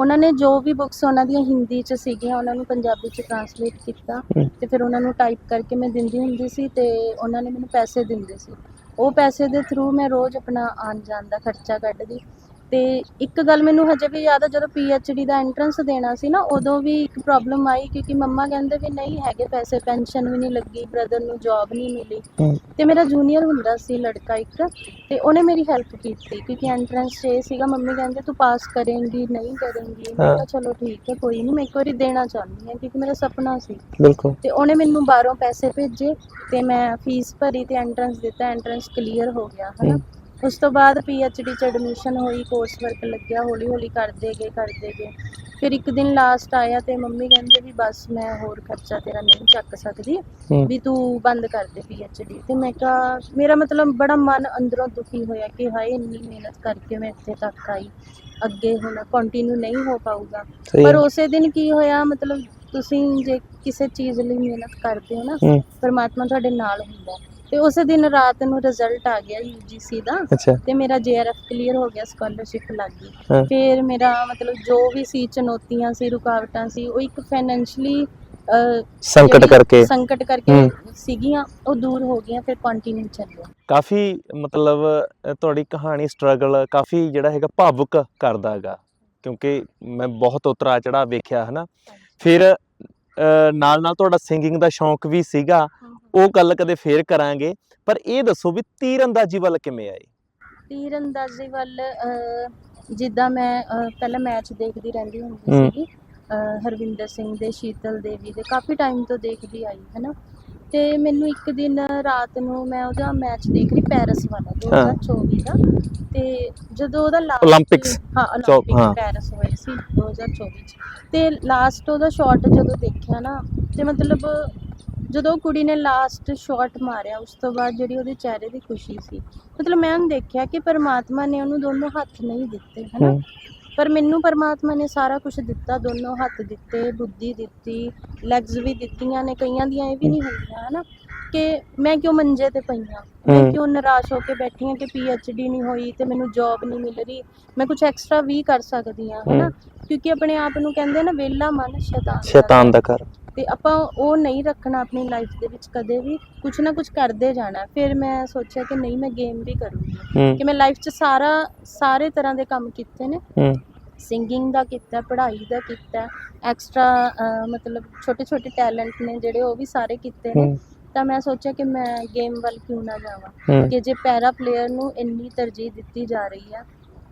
ਉਹਨਾਂ ਨੇ ਜੋ ਵੀ ਬੁੱਕਸ ਉਹਨਾਂ ਦੀਆਂ ਹਿੰਦੀ ਚ ਸੀਗੀਆਂ ਉਹਨਾਂ ਨੂੰ ਪੰਜਾਬੀ ਚ ਟਰਾਂਸਲੇਟ ਕੀਤਾ। ਤੇ ਫਿਰ ਉਹਨਾਂ ਨੂੰ ਟਾਈਪ ਕਰਕੇ ਮੈਂ ਦਿੰਦੀ ਹੁੰਦੀ ਸੀ ਤੇ ਉਹਨਾਂ ਨੇ ਮੈਨੂੰ ਪੈਸੇ ਦਿੰਦੇ ਸੀ ਉਹ ਪੈਸੇ ਦੇ ਥਰੂ ਮੈਂ ਰੋਜ਼ ਆਪਣਾ ਆਉਣ ਜਾਣ ਦਾ ਖਰਚਾ ਕੱਢਦੀ ਤੇ ਇੱਕ ਗੱਲ ਮੈਨੂੰ ਹਜੇ ਵੀ ਯਾਦ ਆ ਜਦੋਂ ਡੀ ਦਾ ਐਂਟਰੈਂਸ ਦੇਣਾ ਸੀ ਨਾ ਉਦੋਂ ਵੀ ਇੱਕ ਪ੍ਰੋਬਲਮ ਆਈ ਕਿਉਂਕਿ ਮੰਮਾ ਕਹਿੰਦੇ ਵੀ ਨਹੀਂ ਹੈਗੇ ਪੈਸੇ ਪੈਨਸ਼ਨ ਵੀ ਨਹੀਂ ਲੱਗੀ ਬ੍ਰਦਰ ਨੂੰ ਜੌਬ ਨਹੀਂ ਮਿਲੀ। ਤੇ ਮੇਰਾ ਜੂਨੀਅਰ ਹੁੰਦਾ ਸੀ ਲੜਕਾ ਇੱਕ ਤੇ ਉਹਨੇ ਮੇਰੀ ਹੈਲਪ ਕੀਤੀ ਕਿਉਂਕਿ ਐਂਟਰੈਂਸ 'ਚ ਇਹ ਸੀਗਾ ਮੰਮੀ ਕਹਿੰਦੇ ਤੂੰ ਪਾਸ ਕਰੇਂਗੀ ਨਹੀਂ ਕਰੇਂਗੀ ਮੈਂ। ਕਿਹਾ ਚਲੋ ਠੀਕ ਹੈ ਕੋਈ ਨਹੀਂ ਮੈਂ ਇੱਕ ਵਾਰੀ ਦੇਣਾ ਚਾਹੁੰਦੀ ਹਾਂ ਕਿਉਂਕਿ ਮੇਰਾ ਸੁਪਨਾ ਸੀ ਬਿਲਕੁਲ ਤੇ ਉਹਨੇ ਮੈਨੂੰ ਬਾਹਰੋਂ ਪੈਸੇ ਭੇਜੇ ਤੇ ਮੈਂ ਫੀਸ ਭਰੀ ਤੇ ਐਂਟਰੈਂਸ ਦਿੱਤਾ ਐਂਟਰੈਂਸ ਕਲੀਅਰ ਹੋ ਗਿਆ ਹਨਾ। ਉਸ ਤੋਂ ਬਾਅਦ ਪੀਐਚਡੀ ਚ ਐਡਮਿਸ਼ਨ ਹੋਈ ਕੋਰਸ ਵਰਕ ਲੱਗਿਆ ਹੌਲੀ ਹੌਲੀ ਕਰਦੇ ਗਏ ਕਰਦੇ ਗਏ ਫਿਰ ਇੱਕ ਦਿਨ ਲਾਸਟ ਆਇਆ ਤੇ ਮੰਮੀ ਕਹਿੰਦੇ ਵੀ ਬਸ ਮੈਂ ਹੋਰ ਖਰਚਾ ਤੇਰਾ ਨਹੀਂ ਚੱਕ ਸਕਦੀ ਹੂੰ। ਵੀ ਤੂੰ ਬੰਦ ਕਰ ਦੇ ਪੀਐਚਡੀ ਤੇ ਮੈਂ ਕਿਹਾ ਮੇਰਾ ਮਤਲਬ ਬੜਾ ਮਨ ਅੰਦਰੋਂ ਦੁਖੀ ਹੋਇਆ ਕਿ ਹਾਏ ਇੰਨੀ ਮਿਹਨਤ ਕਰਕੇ ਮੈਂ ਇੱਥੇ ਤੱਕ ਆਈ ਅੱਗੇ ਹੁਣ ਕੰਟੀਨਿਊ ਨਹੀਂ ਹੋ ਪਾਊਗਾ ਸਹੀ ਪਰ ਹੈ। ਉਸੇ ਦਿਨ ਕੀ ਹੋਇਆ ਮਤਲਬ ਤੁਸੀਂ ਜੇ ਕਿਸੇ ਚੀਜ਼ ਲਈ ਮਿਹਨਤ ਕਰਦੇ ਹੋ ਨਾ ਹੂੰ। ਪਰਮਾਤਮਾ ਤੁਹਾਡੇ ਨਾਲ ਹੁੰਦਾ ਹੈ। ਤੇ ਉਸੇ ਦਿਨ ਰਾਤ ਨੂੰ ਰਿਜ਼ਲਟ ਆ ਗਿਆ ਯੂਜੀਸੀ ਦਾ ਅੱਛਾ। ਤੇ ਮੇਰਾ ਜੇਆਰਐਫ ਕਲੀਅਰ ਹੋ ਗਿਆ ਸਕਾਲਰਸ਼ਿਪ ਲੱਗ ਗਈ। ਫਿਰ ਮੇਰਾ ਮਤਲਬ ਜੋ ਵੀ ਸੀ ਚੁਣੌਤੀਆਂ ਸੀ ਰੁਕਾਵਟਾਂ ਸੀ ਉਹ ਇੱਕ ਫਾਈਨੈਂਸ਼ਲੀ ਸੰਕਟ ਕਰਕੇ। ਸੰਕਟ ਕਰਕੇ। ਸੀਗੀਆਂ ਉਹ ਦੂਰ ਹੋ ਗਈਆਂ ਫਿਰ ਕੰਟੀਨਿਊ ਚੱਲਿਆ ਕਾਫੀ ਮਤਲਬ ਤੁਹਾਡੀ ਕਹਾਣੀ ਸਟਰਗਲ ਕਾਫੀ ਜਿਹੜਾ ਹੈਗਾ ਭਾਵੁਕ ਕਰਦਾ ਹੈਗਾ। ਕਿਉਂਕਿ ਮੈਂ ਬਹੁਤ ਉਤਰਾ ਚੜਾ ਵੇਖਿਆ ਹਨਾ। ਫਿਰ ਨਾਲ ਨਾਲ ਤੁਹਾਡਾ ਸਿੰਗਿੰਗ ਦਾ ਸ਼ੌਂਕ ਵੀ ਸੀਗਾ। ਉਹ ਗੱਲ ਕਦੇ ਫੇਰ ਕਰਾਂਗੇ ਪਰ ਇਹ ਦੱਸੋ ਵੀ ਤੀਰ ਅੰਦਾਜ਼ੀ ਵੱਲ ਕਿਵੇਂ ਆਏ ਤੀਰ ਅੰਦਾਜ਼ੀ ਵੱਲ ਅਹ, ਜਿੱਦਾਂ ਮੈਂ ਅਹ, ਪਹਿਲਾਂ ਮੈਚ ਦੇਖਦੀ ਰਹਿੰਦੀ ਹੁੰਦੀ ਹੂੰ। ਸੀਗੀ ਅਹ, ਹਰਵਿੰਦਰ ਸਿੰਘ ਦੇ ਸ਼ੀਤਲ ਦੇਵੀ ਦੇ ਕਾਫੀ ਟਾਈਮ ਤੋਂ ਦੇਖਦੀ ਆਈ ਹੈ ਨਾ ਤੇ ਮੈਨੂੰ ਇੱਕ ਦਿਨ ਰਾਤ ਨੂੰ ਮੈਂ ਉਹਦਾ ਮੈਚ ਦੇਖ ਰਹੀ ਪੈਰਿਸ ਵਾਲਾ 2024 ਦਾ ਤੇ ਜਦੋਂ ਉਹਦਾ ਲਾਸਟ Olympics, ਹਾਂ ਚੌ- 올림픽 ਹਾਂ। ਪੈਰਿਸ ਹੋਏ ਸੀ 2024 ਚ ਤੇ ਲਾਸਟ ਉਹਦਾ ਸ਼ਾਟ ਜਦੋਂ ਦੇਖਿਆ ਨਾ ਤੇ ਮਤਲਬ ਜਦੋਂ ਕੁੜੀ ਨੇ ਲਾਸਟ ਸ਼ਾਟ ਮਾਰਿਆ ਉਸ ਤੋਂ ਬਾਅਦ ਜਿਹੜੀ ਉਹਦੇ ਚਿਹਰੇ ਦੀ ਖੁਸ਼ੀ ਸੀ ਮਤਲਬ ਮੈਂ ਉਹਨੂੰ ਦੇਖਿਆ ਕਿ ਪਰਮਾਤਮਾ ਨੇ ਉਹਨੂੰ ਦੋਨੋਂ ਹੱਥ ਨਹੀਂ ਦਿੱਤੇ ਹਨਾ। ਪਰ ਮੈਨੂੰ ਪਰਮਾਤਮਾ ਨੇ ਸਾਰਾ ਕੁਝ ਦਿੱਤਾ ਦੋਨੋਂ ਹੱਥ ਦਿੱਤੇ ਬੁੱਧੀ ਦਿੱਤੀ ਲੈਗਸ ਵੀ ਦਿੱਤੀਆਂ ਨੇ ਕਈਆਂ ਦੀਆਂ ਇਹ ਵੀ ਨਹੀਂ ਹੁੰਦੀਆਂ ਹਨਾ? ਕਿ ਮੈਂ ਕਿਉਂ ਮੰਜੇ ਤੇ ਪਈਆਂ ਮੈਂ। ਕਿਉਂ ਨਿਰਾਸ਼ ਹੋ ਕੇ ਬੈਠੀ ਹਾਂ ਕਿ ਡੀ ਨਹੀਂ ਹੋਈ ਤੇ ਮੈਨੂੰ ਜੌਬ ਨਹੀਂ ਮਿਲ ਰਹੀ? ਮੈਂ ਕੁਝ ਐਕਸਟਰਾ ਵੀ ਕਰ ਸਕਦੀ ਹਾਂ ਹਨਾ? ਕਿਉਂਕਿ ਆਪਣੇ ਆਪ ਨੂੰ ਕਹਿੰਦੇ ਨਾ ਵਿਹਲਾ ਮਨ ਸ਼ੈਤਾਨ ਸ਼ੈਤਾਨ ਦਾ ਘਰ। ਤੇ ਆਪਾਂ ਉਹ ਨਹੀਂ ਰੱਖਣਾ ਆਪਣੀ ਲਾਈਫ ਦੇ ਵਿੱਚ ਕਦੇ ਵੀ ਕੁਝ ਨਾ ਕੁਝ ਕਰਦੇ ਜਾਣਾ। ਫਿਰ ਮੈਂ ਸੋਚਿਆ ਕਿ ਨਹੀਂ ਮੈਂ ਗੇਮ ਵੀ ਕਰੂੰਗੀ। ਕਿ ਮੈਂ ਲਾਈਫ 'ਚ ਸਾਰਾ ਸਾਰੇ ਤਰ੍ਹਾਂ ਦੇ ਕੰਮ ਕੀਤੇ ਨੇ। ਸਿੰਗਿੰਗ ਦਾ ਕੀਤਾ ਪੜ੍ਹਾਈ ਦਾ ਕੀਤਾ ਐਕਸਟਰਾ ਮਤਲਬ ਛੋਟੇ ਛੋਟੇ ਟੈਲੈਂਟ ਨੇ ਜਿਹੜੇ ਉਹ ਵੀ ਸਾਰੇ ਕੀਤੇ ਨੇ। ਤਾਂ ਮੈਂ ਸੋਚਿਆ ਕਿ ਮੈਂ ਗੇਮ ਵੱਲ ਕਿਉਂ ਨਾ ਜਾਵਾਂ। ਕਿ ਜੇ ਪੈਰਾ ਪਲੇਅਰ ਨੂੰ ਇੰਨੀ ਤਰਜੀਹ ਦਿੱਤੀ ਜਾ ਰਹੀ ਆ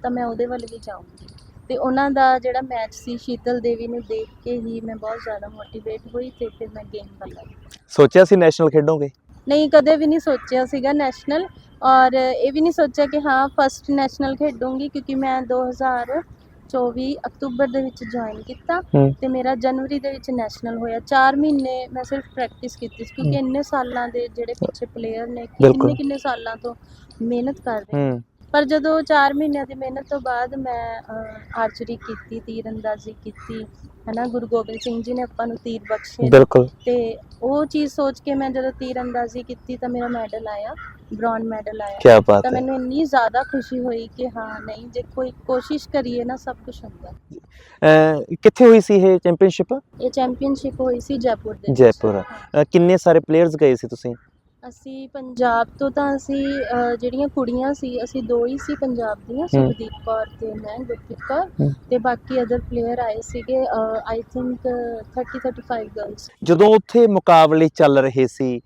ਤਾਂ ਮੈਂ ਉਹਦੇ ਵੱਲ ਵੀ ਜਾਊਂਗੀ। ਤੇ ਉਹਨਾਂ ਦਾ ਜਿਹੜਾ ਮੈਚ ਸੀ ਸ਼ੀਤਲ ਦੇਵੀ ਨੂੰ ਦੇਖ ਕੇ ਹੀ ਮੈਂ ਬਹੁਤ ਜ਼ਿਆਦਾ ਮੋਟੀਵੇਟ ਹੋਈ ਤੇ ਫਿਰ ਮੈਂ ਗੇਮ ਆਈ ਸੋਚਿਆ ਸੀ ਨੈਸ਼ਨਲ ਖੇਡੋਗੇ ਨਹੀਂ ਕਦੇ ਵੀ ਨਹੀਂ ਸੋਚਿਆ ਸੀਗਾ ਨੈਸ਼ਨਲ ਔਰ ਇਹ ਵੀ ਨਹੀਂ ਸੋਚਿਆ ਕਿ ਹਾਂ ਫਸਟ ਨੈਸ਼ਨਲ ਖੇਡੂੰਗੀ ਕਿਉਂਕਿ ਮੈਂ 2024 ਅਕਤੂਬਰ ਦੇ ਵਿੱਚ ਜੁਆਇਨ ਕੀਤਾ ਹੂੰ। ਤੇ ਮੇਰਾ ਜਨਵਰੀ ਦੇ ਵਿੱਚ ਨੈਸ਼ਨਲ ਹੋਇਆ 4 ਮਹੀਨੇ ਮੈਂ ਸਿਰਫ ਪ੍ਰੈਕਟਿਸ ਕੀਤੀ ਸੀ ਕਿਉਂਕਿ ਹੂੰ। ਇੰਨੇ ਸਾਲਾਂ ਦੇ ਜਿਹੜੇ ਪਿੱਛੇ ਪਲੇਅਰ ਨੇ ਬਿਲਕੁਲ। ਕਿੰਨੇ ਕਿੰਨੇ ਸਾਲਾਂ ਤੋਂ ਮਿਹਨਤ ਕਰ ਰਹੇ ਹੂੰ ਪਰ ਜਦੋਂ 4 ਮਹੀਨਿਆਂ ਦੀ ਮਿਹਨਤ ਤੋਂ ਬਾਅਦ ਮੈਂ ਆਰਚਰੀ ਕੀਤੀ ਤੀਰ ਅੰਦਾਜ਼ੀ ਕੀਤੀ ਹਨਾ ਗੁਰੂ ਗੋਬਿੰਦ ਸਿੰਘ ਜੀ ਨੇ ਆਪਾਂ ਨੂੰ ਤੀਰ ਬਖਸ਼ੇ। ਬਿਲਕੁਲ। ਤੇ ਉਹ ਚੀਜ਼ ਸੋਚ ਕੇ ਮੈਂ ਜਦੋਂ ਤੀਰ ਅੰਦਾਜ਼ੀ ਕੀਤੀ ਤਾਂ ਮੇਰਾ ਮੈਡਲ ਆਇਆ ਬ੍ਰੌਨ ਮੈਡਲ ਆਇਆ। ਕੀ ਬਾਤ ਤਾਂ ਮੈਨੂੰ ਇੰਨੀ ਜ਼ਿਆਦਾ ਖੁਸ਼ੀ ਹੋਈ ਕਿ ਹਾਂ ਨਹੀਂ ਜੇ ਕੋਈ ਕੋਸ਼ਿਸ਼ ਕਰੀਏ ਨਾ ਸਭ ਕੁਝ ਹੁੰਦਾ। ਕਿੱਥੇ ਹੋਈ ਸੀ ਇਹ ਚੈਂਪੀਅਨਸ਼ਿਪ ਇਹ ਚੈਂਪੀਅਨਸ਼ਿਪ ਹੋਈ ਸੀ ਜੈਪੁਰ ਦੇ। ਜੈਪੁਰ। ਕਿੰਨੇ ਸਾਰੇ ਪਲੇਅਰਸ ਗਏ ਸੀ ਤੁਸੀਂ? ਅਸੀਂ ਪੰਜਾਬ ਤੋਂ ਤਾਂ ਅਸੀਂ ਅਹ, ਜਿਹੜੀਆਂ ਕੁੜੀਆਂ ਸੀ ਅਸੀਂ ਦੋ ਹੀ ਸੀ ਪੰਜਾਬ ਦੀਆਂ। ਸੁਖਦੀਪ ਕੌਰ ਤੇ ਮੈਂ ਗੁਰਪ੍ਰੀਤ ਕੌਰ। ਤੇ ਬਾਕੀ ਅਦਰ ਪਲੇਅਰ ਆਏ ਸੀਗੇ ਆਈ ਥਿੰਕ 30 35 ਗਰਲਸ ਜਦੋਂ ਉੱਥੇ ਮੁਕਾਬਲੇ ਚੱਲ ਰਹੇ ਸੀ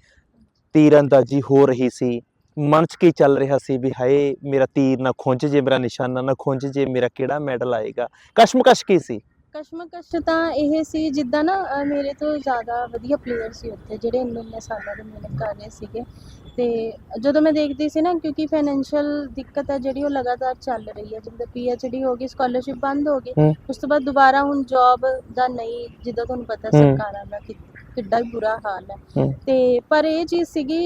ਤੀਰਅੰਦਾਜ਼ੀ ਹੋ ਰਹੀ ਸੀ ਮਨ 'ਚ ਕੀ ਚੱਲ ਰਿਹਾ ਸੀ ਵੀ ਹਾਏ ਮੇਰਾ ਤੀਰ ਨਾ ਖੁੰਝ ਜੇ ਮੇਰਾ ਨਿਸ਼ਾਨਾ ਨਾ ਖੁੰਝ ਜੇ ਮੇਰਾ ਕਿਹੜਾ ਮੈਡਲ ਆਏਗਾ ਕਸ਼ਮਕਸ਼ ਕੀ ਸੀ ਕਸ਼ਮਕਸ਼ ਤਾਂ ਇਹ ਸੀ ਜਿੱਦਾਂ ਨਾ ਮੇਰੇ ਤੋਂ ਜ਼ਿਆਦਾ ਵਧੀਆ ਪਲੇਅਰ ਸੀ ਉੱਥੇ ਜਿਹੜੇ ਇੰਨੇ ਇੰਨੇ ਸਾਲਾਂ ਦੇ ਮਿਹਨਤ ਕਰ ਰਹੇ ਸੀਗੇ ਤੇ ਜਦੋਂ ਮੈਂ ਦੇਖਦੀ ਸੀ ਨਾ ਕਿਉਂਕਿ ਫਾਈਨੈਂਸ਼ੀਅਲ ਦਿੱਕਤ ਹੈ ਜਿਹੜੀ ਉਹ ਲਗਾਤਾਰ ਚੱਲ ਰਹੀ ਹੈ ਜਿੱਦਾਂ ਡੀ ਹੋ ਗਈ ਸਕਾਲਰਸ਼ਿਪ ਬੰਦ ਹੋ ਗਈ ਹੂੰ। ਉਸ ਤੋਂ ਬਾਅਦ ਦੁਬਾਰਾ ਹੁਣ ਜੌਬ ਦਾ ਨਹੀਂ ਜਿੱਦਾਂ ਤੁਹਾਨੂੰ ਪਤਾ ਹੂੰ। ਸਰਕਾਰਾਂ ਦਾ ਕਿ- ਕਿੱਡਾ ਹੀ ਬੁਰਾ ਹਾਲ ਹੈ ਹੂੰ। ਤੇ ਪਰ ਇਹ ਚੀਜ਼ ਸੀਗੀ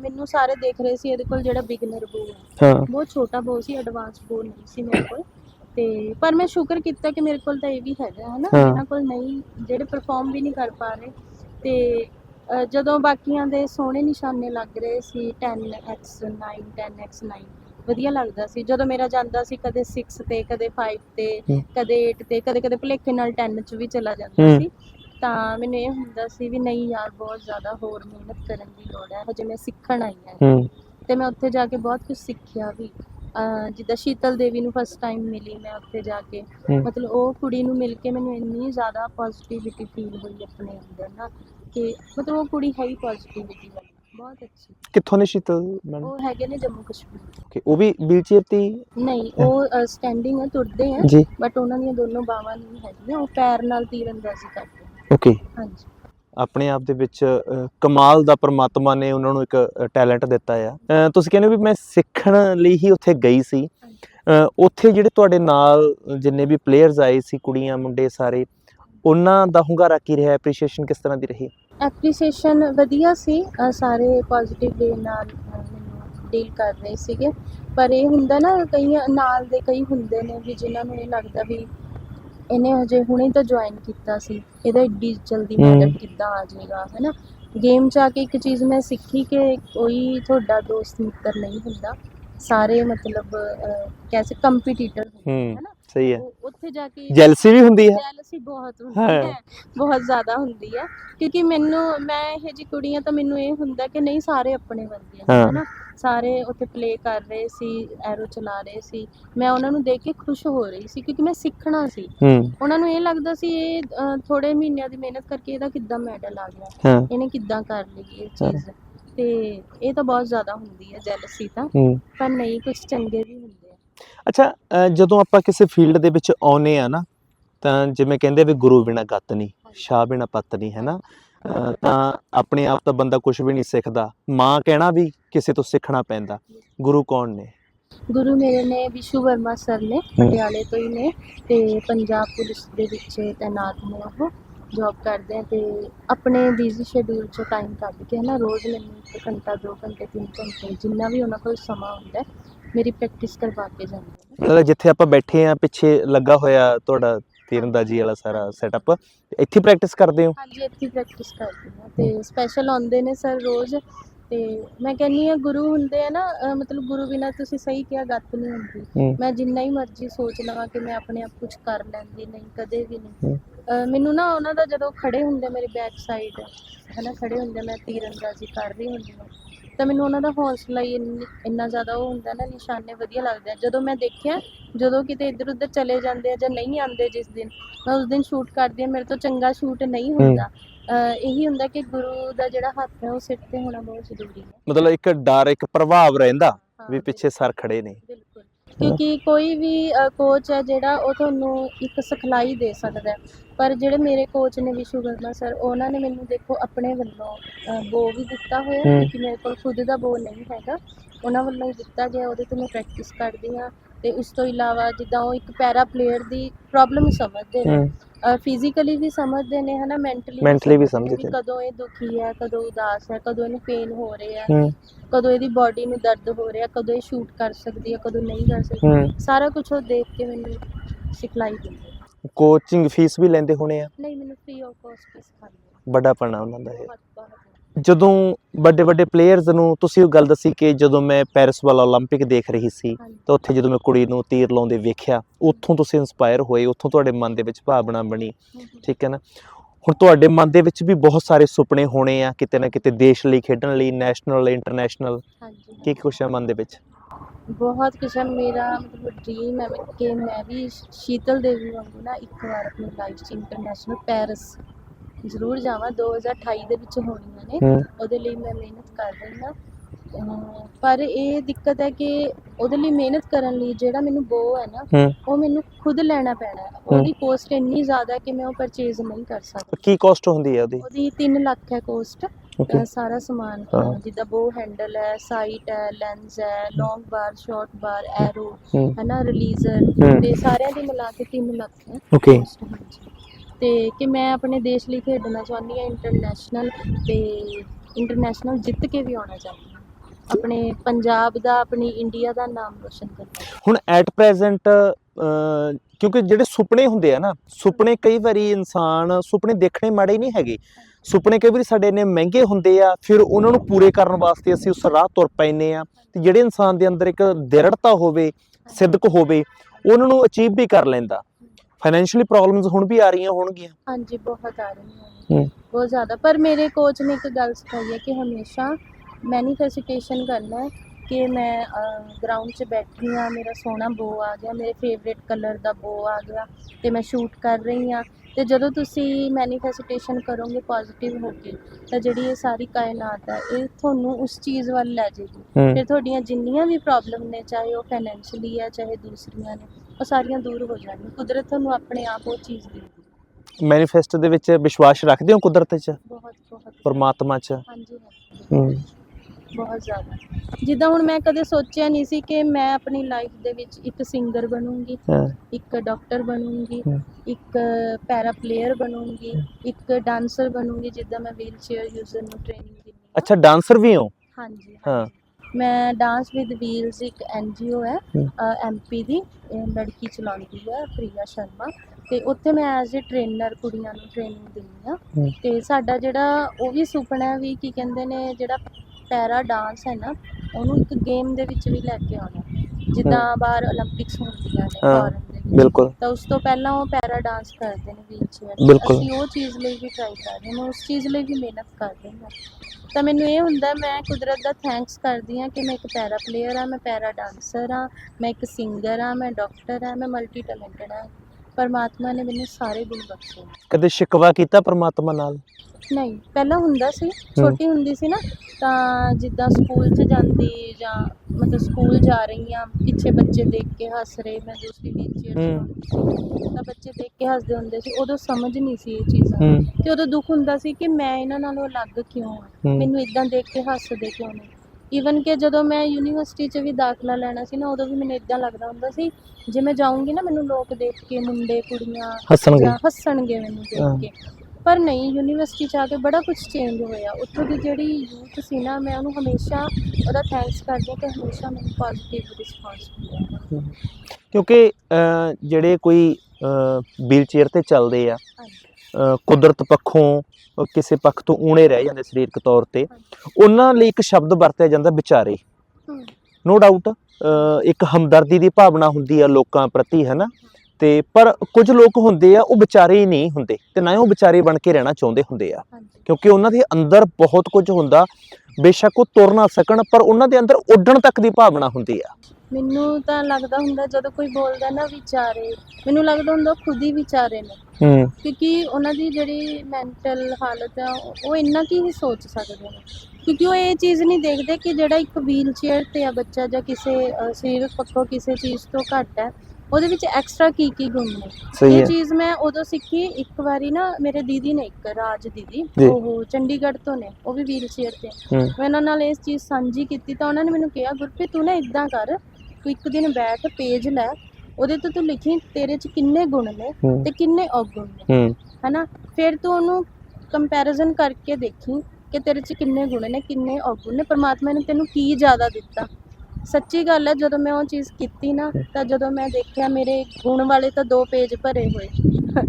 ਮੈਨੂੰ ਸਾਰੇ ਦੇਖ ਰਹੇ ਸੀ ਇਹਦੇ ਕੋਲ ਜਿਹੜਾ ਬਿਗਨਰ ਬੋ ਹੈ ਹਾਂ ਬਹੁਤ ਛੋਟਾ ਬੋ ਸੀ ਐਡਵਾਂਸ ਬੋ ਨਹੀਂ ਸੀ ਮੇਰੇ ਕੋਲ ਤੇ ਪਰ ਮੈਂ ਸ਼ੁਕਰ ਕੀਤਾ ਕਿ ਮੇਰੇ ਕੋਲ ਤਾਂ ਇਹ ਵੀ ਹੈਗਾ ਹਨਾ ਹਾਂ। ਇਹਨਾਂ ਕੋਲ ਨਹੀਂ ਜਿਹੜੇ ਪਰਫਾਰਮ ਵੀ ਨਹੀਂ ਕਰ ਪਾ ਰਹੇ। ਤੇ ਅ, ਜਦੋਂ ਬਾਕੀਆਂ ਦੇ ਸੋਹਣੇ ਨਿਸ਼ਾਨੇ ਲੱਗ ਰਹੇ ਸੀ 10x9 10x9 ਵਧੀਆ ਲੱਗਦਾ ਸੀ। ਜਦੋਂ ਮੇਰਾ ਜਾਂਦਾ ਸੀ ਕਦੇ 6 ਤੇ ਕਦੇ 5 ਤੇ ਹੂੰ। ਕਦੇ 8 ਤੇ ਕਦੇ ਕਦੇ ਭੁਲੇਖੇ ਨਾਲ 10 ਚ ਵੀ ਚਲਾ ਜਾਂਦਾ ਹੂੰ। ਸੀ। ਤਾਂ ਮੈਨੂੰ ਇਹ ਹੁੰਦਾ ਸੀ ਵੀ ਨਹੀਂ ਯਾਰ ਬਹੁਤ ਜ਼ਿਆਦਾ ਹੋਰ ਮਿਹਨਤ ਕਰਨ ਦੀ ਲੋੜ ਹੈ। ਹਜੇ ਮੈਂ ਸਿੱਖਣ ਆਈ ਹਾਂ। ਹੂੰ। ਤੇ ਮੈਂ ਉੱਥੇ ਜਾ ਕੇ ਬਹੁਤ ਕੁਝ ਸਿੱਖਿਆ ਵੀ। ਅਹ ਜਿੱਦਾਂ ਸ਼ੀਤਲ ਦੇਵੀ ਨੂੰ ਫਸਟ ਟਾਈਮ ਮਿਲੀ ਮੈਂ ਉੱਥੇ ਜਾ ਕੇ। ਹੂੰ। ਮਤਲਬ ਉਹ ਕੁੜੀ ਨੂੰ ਮਿਲ ਕੇ ਮੈਨੂੰ ਇੰਨੀ ਜ਼ਿਆਦਾ ਪੋਜ਼ਿਟਿਵਿਟੀ ਫੀਲ ਹੋਈ ਆਪਣੇ ਅੰਦਰ ਨਾ ਕਿ ਮਤਲਬ ਉਹ ਕੁੜੀ ਹੈ ਹੀ ਪੋਜ਼ਿਟਿਵਿਟੀ ਵਾਲੀ। ਬਹੁਤ ਅੱਛੀ। ਕਿੱਥੋਂ ਨੇ ਸ਼ੀਤਲ ਮੈਡਮ? ਉਹ ਹੈਗੇ ਨੇ ਜੰਮੂ ਕਸ਼ਮੀਰ। ਓਕੇ ਉਹ ਵੀ ਵੀਲਚੇਅਰ ਤੇ ਹੀ? ਨਹੀਂ ਉਹ ਸਟੈਂਡਿੰਗ ਹੈ ਤੁਰਦੇ ਆ ਜੀ। ਬਟ ਉਹਨਾਂ ਦੀਆਂ ਦੋਨੋਂ ਬਾਹਾਂ ਨਹੀਂ ਹੈਗੀਆਂ ਉਹ ਪੈਰ ਨਾਲ ਤੀਰੰਦਾਜ਼ੀ ਕਰਦੇ। ਆ ਓਕੇ। ਹਾਂਜੀ। ਆਪਣੇ ਆਪ ਦੇ ਵਿੱਚ ਅ, ਕਮਾਲ ਦਾ ਪ੍ਰਮਾਤਮਾ ਨੇ ਉਹਨਾਂ ਨੂੰ ਇੱਕ ਟੈਲੈਂਟ ਦਿੱਤਾ ਆ। ਅ, ਤੁਸੀਂ ਕਹਿੰਦੇ ਹੋ ਵੀ ਮੈਂ ਸਿੱਖਣ ਲਈ ਹੀ ਉੱਥੇ ਗਈ ਸੀ। ਅ, ਉੱਥੇ ਜਿਹੜੇ ਤੁਹਾਡੇ ਨਾਲ ਜਿੰਨੇ ਵੀ ਪਲੇਅਰਸ ਆਏ ਸੀ ਕੁੜੀਆਂ ਮੁੰਡੇ ਸਾਰੇ ਉਹਨਾਂ ਦਾ ਹੁੰਗਾਰਾ ਕੀ ਰਿਹਾ? ਐਪਰੀਸ਼ੀਏਸ਼ਨ ਕਿਸ ਤਰ੍ਹਾਂ ਦੀ ਰਹੀ? ਐਪਰੀਸੀਏਸ਼ਨ ਵਧੀਆ ਸੀ। ਅਹ ਸਾਰੇ ਪੋਜ਼ਿਟਿਵ ਵੇ ਨਾਲ ਅਹ ਮੈਨੂੰ ਡੀਲ ਕਰ ਰਹੇ ਸੀਗੇ। ਪਰ ਇਹ ਹੁੰਦਾ ਨਾ ਕਈ ਨਾਲ ਦੇ ਕਈ ਹੁੰਦੇ ਨੇ ਵੀ ਜਿਨ੍ਹਾਂ ਨੂੰ ਇਹ ਲੱਗਦਾ ਵੀ ਇਹਨੇ ਹਜੇ ਹੁਣੇ ਤਾਂ ਜੁਆਇਨ ਕੀਤਾ ਸੀ। ਇਹਦਾ ਏਡੀ ਜਲਦੀ। ਮੈਡਲ ਕਿੱਦਾਂ ਆ ਜਾਏਗਾ ਹੈਨਾ? ਗੇਮ 'ਚ ਆ ਕੇ ਇੱਕ ਚੀਜ਼ ਮੈਂ ਸਿੱਖੀ ਕਿ ਕੋਈ ਤੁਹਾਡਾ ਦੋਸਤ ਮਿੱਤਰ ਨਹੀਂ ਹੁੰਦਾ। ਸਾਰੇ ਮਤਲਬ ਕੈਸੇ ਕੰਪੀਟੀਟਰ ਹੁੰਦੇ ਹੈਨਾ? ਸਹੀ ਹੈ। ਉੱਥੇ ਜਾ ਕੇ ਜੈਲਸੀ ਵੀ ਹੁੰਦੀ ਹੈ। ਜੈਲਸੀ ਬਹੁਤ ਹੁੰਦੀ ਹਾਂ। ਬਹੁਤ ਜ਼ਿਆਦਾ ਹੁੰਦੀ ਹੈ। ਕਿਉਂਕਿ ਮੈਨੂੰ ਮੈਂ ਇਹ ਜੀ ਕੁੜੀਆਂ ਤਾਂ ਮੈਨੂੰ ਇਹ ਹੁੰਦਾ ਕਿ ਨਹੀਂ ਸਾਰੇ ਆਪਣੇ ਵਰਗੇ। ਹਨ ਹਨਾ? ਸਾਰੇ ਉੱਥੇ ਪਲੇ ਕਰ ਰਹੇ ਸੀ ਐਰੋ ਚਲਾ ਰਹੇ ਸੀ। ਮੈਂ ਉਹਨਾਂ ਨੂੰ ਦੇਖ ਕੇ ਖੁਸ਼ ਹੋ ਰਹੀ ਸੀ ਕਿਉਂਕਿ ਮੈਂ ਸਿੱਖਣਾ ਸੀ। ਹੂੰ। ਉਹਨਾਂ ਨੂੰ ਇਹ ਲੱਗਦਾ ਸੀ ਇਹ ਥੋੜੇ ਮਹੀਨਿਆਂ ਦੀ ਮਿਹਨਤ ਕਰਕੇ ਇਹਦਾ ਕਿੱਦਾਂ ਮੈਡਲ ਆ ਗਿਆ। ਹਾਂ। ਇਹਨੇ ਕਿੱਦਾਂ ਕਰ ਲਈ ਇਹ। ਚੀਜ਼। ਤੇ ਇਹ ਤਾਂ ਬਹੁਤ ਜ਼ਿਆਦਾ ਹੁੰਦੀ ਹੈ ਜੈਲਸੀ ਤਾਂ। ਹੂੰ। ਪਰ ਨਹੀਂ ਕੁਝ ਚੰਗੇ ਵੀ ਹੁੰਦੇ ਆ। ਅੱਛਾ ਅ, ਜਦੋਂ ਆਪਾਂ ਕਿਸੇ ਫੀਲਡ ਦੇ ਵਿੱਚ ਆਉਨੇ ਆ ਨਾ ਤਾਂ ਜਿਵੇਂ ਕਹਿੰਦੇ ਵੀ ਗੁਰੂ ਬਿਨਾ ਗੱਤ ਨਹੀਂ ਸ਼ਾਹ ਬਿਨਾ ਪੱਤ ਨਹੀਂ ਹੈ ਨਾ? ਤਾਂ ਆਪਣੇ ਆਪ ਤਾਂ ਬੰਦਾ ਕੁਝ ਵੀ ਨਹੀਂ ਸਿੱਖਦਾ। ਮਾਂ ਕਹਿਣਾ ਵੀ ਕਿਸੇ ਤੋਂ ਸਿੱਖਣਾ ਪੈਂਦਾ। ਗੁਰੂ ਕੌਣ ਨੇ? ਗੁਰੂ ਮੇਰੇ ਨੇ ਵਿਸ਼ੂ ਵਰਮਾ ਸਰ ਨੇ ਪਟਿਆਲੇ ਤੋਂ ਹੀ ਨੇ ਤੇ ਪੰਜਾਬ ਪੁਲਿਸ ਦੇ ਵਿੱਚ ਤੈਨਾਤ ਨੇ ਉਹ। ਜੌਬ ਕਰਦੇ ਆ ਤੇ ਆਪਣੇ ਬਿਜ਼ੀ ਸ਼ੈਡਿਊਲ 'ਚ ਟਾਈਮ ਕੱਢ ਕੇ ਹਨਾ ਰੋਜ਼ ਮੈਨੂੰ ਇੱਕ ਘੰਟਾ ਦੋ ਘੰਟੇ ਤਿੰਨ ਘੰਟੇ ਜਿੰਨਾ ਵੀ ਉਹਨਾਂ ਕੋਲ ਸਮਾਂ ਹੁੰਦਾ ਮੇਰੀ ਪ੍ਰੈਕਟਿਸ ਕਰਵਾ ਕੇ ਜਾਂਦੇ ਜਿੱਥੇ ਆਪਾਂ ਬੈਠੇ ਆ ਪਿੱਛੇ ਲੱਗਾ ਹੋਇਆ ਤੁਹਾਡਾ ਤੀਰੰਦਾਜ਼ੀ ਵਾਲਾ ਸਾਰਾ ਸੈਟਅਪ ਇੱਥੇ ਪ੍ਰੈਕਟਿਸ ਕਰਦੇ ਹੋ? ਹਾਂਜੀ ਇੱਥੇ ਪ੍ਰੈਕਟਿਸ ਕਰਦੀ ਹਾਂ। ਤੇ ਸਪੈਸ਼ਲ ਆਉਂਦੇ ਨੇ ਸਰ ਰੋਜ਼। ਤੇ ਮੈਂ ਕਹਿੰਨੀ ਆ ਗੁਰੂ ਹੁੰਦੇ ਆ ਨਾ ਅਹ ਮਤਲਬ ਗੁਰੂ ਬਿਨਾਂ ਤੁਸੀਂ ਸਹੀ ਕਿਹਾ ਗੱਤ ਨਹੀਂ ਹੁੰਦੀ। ਹੂੰ। ਮੈਂ ਜਿੰਨਾ ਹੀ ਮਰਜ਼ੀ ਸੋਚ ਲਵਾਂ ਕਿ ਮੈਂ ਆਪਣੇ ਆਪ ਕੁਝ ਕਰ ਲੈਂਦੀ ਨਹੀਂ ਕਦੇ ਵੀ ਨਹੀਂ। ਹੂੰ। ਅਹ ਮੈਨੂੰ ਨਾ ਉਹਨਾਂ ਦਾ ਜਦੋਂ ਖੜੇ ਹੁੰਦੇ ਮੇਰੇ ਬੈਕ ਸਾਈਡ ਹਨਾ ਖੜੇ ਹੁੰਦੇ ਮੈਂ ਤੀਰੰਦਾਜ਼ੀ ਕਰ ਰਹੀ ਹੁੰਦੀ ਹਾਂ। ਤਾਂ ਮੈਨੂੰ ਉਹਨਾਂ ਦਾ ਹੌਸਲਾ ਹੀ ਇੰਨੀ- ਇੰਨਾ ਜ਼ਿਆਦਾ ਉਹ ਹੁੰਦਾ ਨਾ ਨਿਸ਼ਾਨੇ ਵਧੀਆ ਲੱਗਦੇ ਆ। ਜਦੋਂ ਮੈਂ ਦੇਖਿਆ ਜਦੋਂ ਕਿਤੇ ਇੱਧਰ ਉੱਧਰ ਚਲੇ ਜਾਂਦੇ ਆ ਜਾਂ ਨਹੀਂ ਆਉਂਦੇ ਜਿਸ ਦਿਨ ਮੈਂ ਉਸ ਦਿਨ ਸ਼ੂਟ ਕਰਦੀ ਹਾਂ ਮੇਰੇ ਤੋਂ ਚੰਗਾ ਸ਼ੂਟ ਨਹੀਂ ਹੁੰਦਾ। ਅਹ ਇਹੀ ਹੁੰਦਾ ਕਿ ਗੁਰੂ ਦਾ ਜਿਹੜਾ ਹੱਥ ਹੈ ਉਹ ਸਿਰ ਤੇ ਹੋਣਾ ਬਹੁਤ ਜ਼ਰੂਰੀ ਹੈ। ਮਤਲਬ ਇੱਕ ਡਰ ਇੱਕ ਪ੍ਰਭਾਵ ਰਹਿੰਦਾ ਹਾਂ, ਵੀ ਪਿੱਛੇ ਸਰ ਖੜੇ ਨੇ। ਬਿਲਕੁਲ। ਕਿਉਂਕਿ ਕੋਈ ਵੀ ਕੋਚ ਹੈ ਜਿਹੜਾ ਉਹ ਤੁਹਾਨੂੰ ਇੱਕ ਸਿਖਲਾਈ ਦੇ ਸਕਦਾ ਪਰ ਜਿਹੜੇ ਮੇਰੇ ਕੋਚ ਨੇ ਵਿਸ਼ੂ ਵਰਮਾ ਸਰ ਉਹਨਾਂ ਨੇ ਮੈਨੂੰ ਦੇਖੋ ਆਪਣੇ ਵੱਲੋਂ ਬੋ ਵੀ ਦਿੱਤਾ ਹੋਇਆ। ਕਿਉਂਕਿ ਮੇਰੇ ਕੋਲ ਖੁਦ ਦਾ ਬੋ ਨਹੀਂ ਹੈਗਾ। ਉਹਨਾਂ ਵੱਲੋਂ ਹੀ ਦਿੱਤਾ ਗਿਆ ਉਹਦੇ ਤੇ ਮੈਂ ਪ੍ਰੈਕਟਿਸ ਕਰਦੀ ਹਾਂ। ਤੇ ਉਸ ਤੋਂ ਇਲਾਵਾ ਜਿੱਦਾਂ ਉਹ ਇੱਕ ਪੈਰਾ ਪਲੇਅਰ ਦੀ ਪ੍ਰੋਬਲਮ ਸਮਝਦੇ ਨੇ। ਫਿਜ਼ੀਕਲੀ ਵੀ ਸਮਝਦੇ ਨੇ ਹਨਾ? ਮੈਂਟਲੀ Mentally ਵੀ ਸਮਝਦੇ ਨੇ। ਕਦੋਂ ਇਹ ਦੁਖੀ ਹੈ ਕਦੋਂ ਉਦਾਸ ਹੈ ਕਦੋਂ ਇਹਨੂੰ ਪੇਨ ਹੋ ਰਿਹਾ ਹੈ। ਕਦੋਂ ਇਹਦੀ ਬਾਡੀ ਨੂੰ ਦਰਦ ਹੋ ਰਿਹਾ ਕਦੋਂ ਇਹ ਸ਼ੂਟ ਕਰ ਸਕਦੀ ਹੈ ਕਦੋਂ ਨਹੀਂ ਕਰ ਸਕਦੀ। ਸਾਰਾ ਕੁਝ ਉਹ ਦੇਖ ਕੇ ਮੈਨੂੰ ਸਿਖਲਾਈ ਦਿੰਦੇ। ਕੋਚਿੰਗ ਫੀਸ ਵੀ ਲੈਂਦੇ ਹੋਣੇ ਆ? ਨਹੀਂ ਮੈਨੂੰ ਫ੍ਰੀ ਆਫ ਕਾਸਟ ਸਿਖਾਉਂਦੇ ਵੱਡਾ ਪਣਾ ਉਹਨਾਂ ਦਾ। ਇਹ। ਜਦੋਂ ਵੱਡੇ ਵੱਡੇ ਪਲੇਅਰਸ ਨੂੰ ਤੁਸੀਂ ਉਹ ਗੱਲ ਦੱਸੀ ਕਿ ਜਦੋਂ ਮੈਂ ਪੈਰਿਸ ਵਾਲਾ 올림픽 ਦੇਖ ਰਹੀ ਸੀ ਹਾਂਜੀ ਤਾਂ ਉੱਥੇ ਜਦੋਂ ਮੈਂ ਕੁੜੀ ਨੂੰ ਤੀਰ ਲਾਉਂਦੇ ਵੇਖਿਆ ਉੱਥੋਂ ਤੁਸੀਂ ਇਨਸਪਾਇਰ ਹੋਏ ਉੱਥੋਂ ਤੁਹਾਡੇ ਮਨ ਦੇ ਵਿੱਚ ਭਾਵਨਾ ਬਣੀ ਹਮ, ਹਮ। ਠੀਕ ਹੈ ਨਾ ਹੁਣ ਤੁਹਾਡੇ ਮਨ ਦੇ ਵਿੱਚ ਵੀ ਬਹੁਤ ਸਾਰੇ ਸੁਪਨੇ ਹੋਣੇ ਆ ਕਿਤੇ ਨਾ ਕਿਤੇ ਦੇਸ਼ ਲਈ ਖੇਡਣ ਲਈ ਨੈਸ਼ਨਲ ਇੰਟਰਨੈਸ਼ਨਲ ਹਾਂਜੀ ਕੀ ਕੁਛ ਹੈ ਮਨ ਦੇ ਵਿੱਚ ਬਹੁਤ ਕੁਛ ਹੈ ਮੇਰਾ ਮਤਲਬ ਡ੍ਰੀਮ ਹੈ ਕਿ ਮੈਂ ਵੀ ਸ਼- ਸ਼ੀਤਲ ਦੇਵੀ ਵਾਂਗੂ ਨਾ ਇੱਕ ਵਾਰ ਆਪਣੀ ਲਾਈਫ 'ਚ ਇੰਟਰਨੈਸ਼ਨਲ ਪੈਰਿਸ ਜ਼ਰੂਰ ਜਾਵਾਂ 2028 ਦੇ ਵਿੱਚ ਹੋਣੀਆਂ ਨੇ ਉਹਦੇ ਲਈ ਮੈਂ ਮਿਹਨਤ ਕਰ ਰਹੀ ਹਾਂ। ਪਰ ਇਹ ਦਿੱਕਤ ਹੈ ਕਿ ਉਹਦੇ ਲਈ ਮਿਹਨਤ ਕਰਨ ਲਈ ਜਿਹੜਾ ਮੈਨੂੰ ਬੋ ਹੈ ਨਾ ਉਹ ਮੈਨੂੰ ਖੁਦ ਲੈਣਾ ਪੈਣਾ ਉਹਦੀ ਕੋਸਟ ਇੰਨੀ ਜ਼ਿਆਦਾ ਕਿ ਮੈਂ ਉਹ ਪਰਚੇਜ਼ ਨਹੀਂ ਕਰ ਸਕਦੀ। ਕੀ ਕਾਸਟ ਹੁੰਦੀ ਹੈ ਉਹਦੀ? ਉਹਦੀ 3 ਲੱਖ ਹੈ ਕੋਸਟ ਸਾਰਾ ਸਮਾਨ। ਜਿੱਦਾਂ ਬੋ ਹੈਂਡਲ ਹੈ ਸਾਈਟ ਹੈ ਲੈਂਸ ਹੈ ਲੌਂਗ ਬਾਰ ਸ਼ਾਰਟ ਬਾਰ ਐਰੋ ਹੂੰ। ਨਾ ਰਿਲੀਜ਼ਰ ਤੇ ਸਾਰਿਆਂ ਦੀ ਮਿਲਾ ਕੇ 3 ਲੱਖ ਹੈ ਓਕੇ ਤੇ ਕਿ ਮੈਂ ਆਪਣੇ ਦੇਸ਼ ਲਈ ਖੇਡਣਾ ਚਾਹੁੰਦੀ ਹਾਂ ਇੰਟਰਨੈਸ਼ਨਲ ਤੇ ਇੰਟਰਨੈਸ਼ਨਲ ਜਿੱਤ ਕੇ ਵੀ ਆਉਣਾ ਚਾਹੁੰਦੀ ਹਾਂ। ਆਪਣੇ ਪੰਜਾਬ ਦਾ, ਆਪਣੀ ਇੰਡੀਆ ਦਾ ਨਾਮ ਰੋਸ਼ਨ ਕਰਨਾ ਹੁਣ ਐਟ ਪ੍ਰੈਜ਼ੈਂਟ ਕਿਉਂਕਿ ਜਿਹੜੇ ਸੁਪਨੇ ਹੁੰਦੇ ਆ ਨਾ, ਸੁਪਨੇ ਕਈ ਵਾਰੀ ਇਨਸਾਨ ਸੁਪਨੇ ਦੇਖਣੇ ਮਾੜੇ ਨਹੀਂ ਹੈਗੇ। ਸੁਪਨੇ ਕਈ ਵਾਰੀ ਸਾਡੇ ਇੰਨੇ ਮਹਿੰਗੇ ਹੁੰਦੇ ਆ, ਫਿਰ ਉਹਨਾਂ ਨੂੰ ਪੂਰੇ ਕਰਨ ਵਾਸਤੇ ਅਸੀਂ ਉਸ ਰਾਹ ਤੁਰ ਪੈਨੇ ਆ। ਤੇ ਜਿਹੜੇ ਇਨਸਾਨ ਦੇ ਅੰਦਰ ਇੱਕ ਦ੍ਰਿੜਤਾ ਹੋਵੇ ਸਿੱਧਕ ਹੋਵੇ, ਉਹਨਾਂ ਨੂੰ ਅਚੀਵ ਵੀ ਕਰ ਲੈਂਦਾ। ਫਾਈਨੈਂਸ਼ੀਅਲੀ ਪ੍ਰੋਬਲਮਸ ਹੁਣ ਵੀ ਆ ਰਹੀਆਂ ਹੋਣਗੀਆਂ। ਹਾਂਜੀ ਬਹੁਤ ਆ ਰਹੀਆਂ। ਨੇ ਬਹੁਤ ਜ਼ਿਆਦਾ। ਪਰ ਮੇਰੇ ਕੋਚ ਨੇ ਇੱਕ ਗੱਲ ਸਿਖਾਈ ਹੈ ਕਿ ਹਮੇਸ਼ਾ ਮੈਨੀਫੈਸਟੇਸ਼ਨ ਕਰਨਾ ਹੈ ਕੇ ਮੈਂ ਗਰਾਊਂਡ 'ਚ ਬੈਠੀ ਹਾਂ ਮੇਰਾ ਸੋਹਣਾ ਬੋ ਆ ਗਿਆ ਮੇਰੇ ਫੇਵਰੇਟ ਕਲਰ ਦਾ ਬੋ ਆ ਗਿਆ ਤੇ ਮੈਂ ਸ਼ੂਟ ਕਰ ਰਹੀ ਹਾਂ। ਤੇ ਜਦੋਂ ਤੁਸੀਂ ਮੈਨੀਫੈਸਟੇਸ਼ਨ ਕਰੋਗੇ ਪੋਜ਼ਿਟਿਵ ਹੋ ਕੇ ਤਾਂ ਜਿਹੜੀ ਇਹ ਸਾਰੀ ਕਾਇਨਾਤ ਹੈ ਇਹ ਤੁਹਾਨੂੰ ਉਸ ਚੀਜ਼ ਵੱਲ ਲੈ ਜਾਏਗੀ। ਫਿਰ ਤੁਹਾਡੀਆਂ ਜਿੰਨੀਆਂ ਵੀ ਪ੍ਰੋਬਲਮ ਨੇ ਚਾਹੇ ਉਹ ਫਾਈਨੈਂਸ਼ੀਅਲੀ ਹੈ ਚਾਹੇ ਦੂਸਰੀਆਂ ਨੇ ਉਹ ਸਾਰੀਆਂ ਦੂਰ ਹੋ ਜਾਣਗੀਆਂ। ਕੁਦਰਤ ਤੁਹਾਨੂੰ ਆਪਣੇ ਆਪ ਉਹ ਚੀਜ਼ ਦੇਗੀ ਮੈਨੀਫੈਸਟੋ ਦੇ ਵਿੱਚ ਵਿਸ਼ਵਾਸ ਰੱਖਦੇ ਹੋ ਕੁਦਰਤ 'ਚ? ਬਹੁਤ ਬਹੁਤ। ਪਰਮਾਤਮਾ 'ਚ? ਹਾਂਜੀ ਹਾਂਜੀ। ਹੂੰ। ਬਹੁਤ ਜ਼ਿਆਦਾ। ਜਿੱਦਾਂ ਹੁਣ ਮੈਂ ਕਦੇ ਸੋਚਿਆ ਨਹੀਂ ਸੀ ਕਿ ਮੈਂ ਆਪਣੀ ਲਾਈਫ ਦੇ ਵਿੱਚ ਇੱਕ ਸਿੰਗਰ ਬਣੂੰਗੀ ਹਾਂ, ਇੱਕ ਡਾਕਟਰ ਬਣੂੰਗੀ। ਇੱਕ ਪੈਰਾ ਪਲੇਅਰ ਬਣੂੰਗੀ ਇੱਕ ਡਾਂਸਰ ਬਣੂੰਗੀ ਜਿੱਦਾਂ ਮੈਂ ਵੀਲ ਚੇਅਰ ਯੂਜ਼ਰ ਨੂੰ ਟ੍ਰੇਨਿੰਗ ਦਿੰਦੀ ਹਾਂ। ਅੱਛਾ ਡਾਂਸਰ ਵੀ ਹੋ? ਹਾਂਜੀ ਹਾਂ। ਮੈਂ ਡਾਂਸ ਵਿਦ ਵੀਲਸ ਇੱਕ ਐਨਜੀਓ ਹੈ ਹਮ। ਐਮਪੀ ਦੀ ਇਹ ਲੜਕੀ ਚਲਾਉਂਦੀ ਹੈ ਪ੍ਰਿਆ ਸ਼ਰਮਾ। ਤੇ ਉੱਥੇ ਮੈਂ ਐਜ਼ ਅ ਟ੍ਰੇਨਰ ਕੁੜੀਆਂ ਨੂੰ ਟ੍ਰੇਨਿੰਗ ਦਿੰਦੀ ਹਾਂ। ਹਮ। ਤੇ ਸਾਡਾ ਜਿਹੜਾ ਉਹ ਵੀ ਸੁਪਨਾ ਹੈ ਵੀ ਕੀ ਕਹਿੰਦੇ ਨੇ ਜਿਹੜਾ ਟੈਰਾ ਡਾਂਸ ਹੈ ਨਾ ਉਹਨੂੰ ਇੱਕ ਗੇਮ ਦੇ ਵਿੱਚ ਵੀ ਲੈ ਕੇ ਆਉਣਾ। ਜਿੱਦਾਂ ਬਾਹਰ 올림픽ਸ ਹੁੰਦੀਆਂ ਨੇ ਹਾਂ, ਦੇ ਵਿੱਚ ਬਿਲਕੁਲ। ਤਾਂ ਉਸ ਤੋਂ ਪਹਿਲਾਂ ਉਹ ਪੈਰਾ ਡਾਂਸ ਕਰਦੇ ਨੇ ਵੀਲ ਅਸੀਂ ਉਹ ਚੀਜ਼ ਲਈ ਵੀ ਟਰਾਈ ਕਰ ਹਾਂ ਉਸ ਚੀਜ਼ ਲਈ ਵੀ ਮਿਹਨਤ ਕਰ ਹਾਂ। ਤਾਂ ਮੈਨੂੰ ਇਹ ਹੁੰਦਾ ਮੈਂ ਕੁਦਰਤ ਦਾ ਥੈਂਕਸ ਕਰਦੀ ਹਾਂ ਕਿ ਮੈਂ ਇੱਕ ਪੈਰਾ ਪਲੇਅਰ ਹਾਂ ਮੈਂ ਪੈਰਾ ਡਾਂਸਰ ਹਾਂ ਮੈਂ ਇੱਕ ਸਿੰਗਰ ਹਾਂ ਮੈਂ ਡਾਕਟਰ ਹਾਂ ਮੈਂ ਮਲਟੀ ਟੈਲੈਂਟਡ ਹਾਂ। ਪਰਮਾਤਮਾ ਨੇ ਮੈਨੂੰ ਸਾਰੇ ਗੁਣ ਬਖਸ਼ੇ ਕਦੇ ਸ਼ਿਕਵਾ ਕੀਤਾ ਪ੍ਰਮਾਤਮਾ ਨਾਲ? ਨਹੀਂ ਪਹਿਲਾਂ ਹੁੰਦਾ ਸੀ ਛੋਟੀ ਹੁੰਦੀ ਸੀ ਨਾ ਤਾਂ ਜਿੱਦਾਂ ਸਕੂਲ 'ਚ ਜਾਂਦੀ ਜਾਂ ਮਤਲਬ ਸਕੂਲ ਜਾ ਰਹੀ ਹਾਂ ਪਿੱਛੇ ਬੱਚੇ ਦੇਖ ਕੇ ਹੱਸ ਰਹੇ ਮੈਂ ਦੂਸਰੀ ਸੀ ਤਾਂ। ਬੱਚੇ ਦੇਖ ਕੇ ਹੱਸਦੇ ਹੁੰਦੇ ਸੀ ਉਦੋਂ ਸਮਝ ਨਹੀਂ ਸੀ ਇਹ ਚੀਜ਼ਾਂ ਹੂੰ। ਤੇ ਉਦੋਂ ਦੁੱਖ ਹੁੰਦਾ ਸੀ ਕਿ ਮੈਂ ਇਹਨਾਂ ਨਾਲੋਂ ਅਲੱਗ ਕਿਉਂ ਹੂੰ। ਮੈਨੂੰ ਇਦਾਂ ਦੇਖ ਕੇ ਹੱਸਦੇ ਕਿਉਂ ਨੇ? ਈਵਨ ਕਿ ਜਦੋਂ ਮੈਂ ਯੂਨੀਵਰਸਿਟੀ 'ਚ ਵੀ ਦਾਖਲਾ ਲੈਣਾ ਸੀ ਨਾ ਉਦੋਂ ਵੀ ਮੈਨੂੰ ਇਦਾਂ ਲੱਗਦਾ ਹੁੰਦਾ ਸੀ ਜੇ ਮੈਂ ਜਾਊਂਗੀ ਨਾ ਮੈਨੂੰ ਲੋਕ ਦੇਖ ਕੇ ਮੁੰਡੇ ਕੁੜੀਆਂ ਹੱਸਣਗੇ। ਜਾਂ ਹੱਸਣਗੇ ਮੈਨੂੰ ਹਾਂ। ਦੇਖ ਕੇ। ਪਰ ਨਹੀਂ ਯੂਨੀਵਰਸਿਟੀ ਆ ਕੇ ਬੜਾ ਕੁਝ ਚੇਂਜ ਹੋਇਆ। ਉੱਥੋਂ ਦੀ ਜਿਹੜੀ ਯੂਥ ਸੀ ਨਾ ਮੈਂ ਉਹਨੂੰ ਹਮੇਸ਼ਾ ਉਹਦਾ ਥੈਂਕਸ ਕਰਦੀ ਹਾਂ ਕਿ ਹਮੇਸ਼ਾ ਮੈਨੂੰ ਪੋਜ਼ਿਟਿਵ ਰਿਸਪਾਂਸ ਮਿਲਿਆ। ਕਿਉਂਕਿ ਜਿਹੜੇ ਕੋਈ ਵੀਲ ਚੇਅਰ ਤੇ ਚੱਲਦੇ ਆ ਕੁਦਰਤ ਪੱਖੋਂ ਕਿਸੇ ਪੱਖ ਤੋਂ ਊਣੇ ਰਹਿ ਜਾਂਦੇ ਸਰੀਰਕ ਤੌਰ ਤੇ ਉਹਨਾਂ ਲਈ ਇੱਕ ਸ਼ਬਦ ਵਰਤਿਆ ਜਾਂਦਾ ਵਿਚਾਰੇ। ਨੋ ਡਾਊਟ ਇੱਕ ਹਮਦਰਦੀ ਦੀ ਭਾਵਨਾ ਹੁੰਦੀ ਆ ਲੋਕਾਂ ਪ੍ਰਤੀ ਹੈ ਨਾ? ਤੇ ਪਰ ਕੁਝ ਲੋਕ ਹੁੰਦੇ ਆ ਉਹ ਵਿਚਾਰੇ ਹੀ ਨਹੀਂ ਹੁੰਦੇ ਤੇ ਨਾ ਹੀ ਉਹ ਵਿਚਾਰੇ ਬਣ ਕੇ ਰਹਿਣਾ ਚਾਹੁੰਦੇ ਹੁੰਦੇ ਆ। ਕਿਉਂਕਿ ਉਹਨਾਂ ਦੇ ਅੰਦਰ ਬਹੁਤ ਕੁਝ ਹੁੰਦਾ ਬੇਸ਼ੱਕ ਉਹ ਤੁਰ ਨਾ ਸਕਣ ਪਰ ਉਹਨਾਂ ਦੇ ਅੰਦਰ ਉੱਡਣ ਤੱਕ ਦੀ ਭਾਵਨਾ ਹੁੰਦੀ ਆ। ਮੈਨੂੰ ਤਾਂ ਲੱਗਦਾ ਹੁੰਦਾ ਜਦੋਂ ਕੋਈ ਬੋਲਦਾ ਨਾ ਵਿਚਾਰੇ ਮੈਨੂੰ ਲੱਗਦਾ ਹੁੰਦਾ ਉਹ ਖੁਦ ਹੀ ਵਿਚਾਰੇ ਨੇ। ਹੂੰ। ਕਿਉਂਕਿ ਉਹਨਾਂ ਦੀ ਜਿਹੜੀ ਮੈਂਟਲ ਹਾਲਤ ਆ ਉਹ- ਉਹ ਇੰਨਾ ਕੀ ਹੀ ਸੋਚ ਸਕਦੇ ਨੇ। ਕਿਉਂਕਿ ਉਹ ਇਹ ਚੀਜ਼ ਨਹੀਂ ਦੇਖਦੇ ਕਿ ਜਿਹੜਾ ਇੱਕ ਵੀਲ ਚੇਅਰ ਤੇ ਆ ਬੱਚਾ ਜਾਂ ਕਿਸੇ ਅ, ਸਰੀਰਕ ਪੱਖੋਂ ਕਿਸੇ ਚੀਜ਼ ਤੋਂ ਘੱਟ ਹੈ ਉਹਦੇ ਵਿੱਚ ਐਕਸਟਰਾ ਕੀ ਕੀ ਗੁਣ ਨੇ? ਸਹੀ ਇਹ ਹੈ। ਚੀਜ਼ ਮੈਂ ਉਦੋਂ ਸਿੱਖੀ ਇੱਕ ਵਾਰੀ ਨਾ ਮੇਰੇ ਦੀਦੀ ਨੇ ਇੱਕ ਰਾਜ ਦੀਦੀ। ਉਹ ਚੰਡੀਗੜ੍ਹ ਤੋਂ ਨੇ ਉਹ ਵੀ ਵੀਲ ਚੇਅਰ ਤੇ। ਹੂੰ। ਮੈਂ ਉਹਨਾਂ ਨਾਲ ਇਸ ਚੀਜ਼ ਸਾਂਝੀ ਕੀਤੀ ਤਾਂ ਉਹਨਾਂ ਨੇ ਮੈਨੂੰ ਕਿਹਾ ਗੁਰਪ੍ਰੀਤ ਤੂੰ ਨਾ ਇਦਾਂ ਕਰ ਤੂੰ ਇੱਕ ਦਿਨ ਬੈਠ ਪੇਜ ਲੈ ਉਹਦੇ ਤੇ ਤੂੰ ਲਿਖੀ ਤੇਰੇ 'ਚ ਕਿੰਨੇ ਗੁਣ ਨੇ ਹੂੰ। ਤੇ ਕਿੰਨੇ ਔਗੁਣ ਨੇ? ਹੂੰ। ਹਨਾ? ਫਿਰ ਤੂੰ ਉਹਨੂੰ ਕੰਪੈਰੀਜ਼ਨ ਕਰਕੇ ਦੇਖੀ ਕਿ ਤੇਰੇ 'ਚ ਕਿੰਨੇ ਗੁਣ ਨੇ ਕਿੰਨੇ ਔਗੁਣ ਨੇ। ਪਰਮਾਤਮਾ ਨੇ ਤੈਨੂੰ ਕੀ ਜ਼ਿਆਦਾ ਦਿੱਤਾ? ਸੱਚੀ ਗੱਲ ਹੈ ਜਦੋਂ ਮੈਂ ਉਹ ਚੀਜ਼ ਕੀਤੀ ਨਾ ਤਾਂ ਜਦੋਂ ਮੈਂ ਦੇਖਿਆ ਮੇਰੇ ਗੁਣ ਵਾਲੇ ਤਾਂ ਦੋ ਪੇਜ ਭਰੇ ਹੋਏ।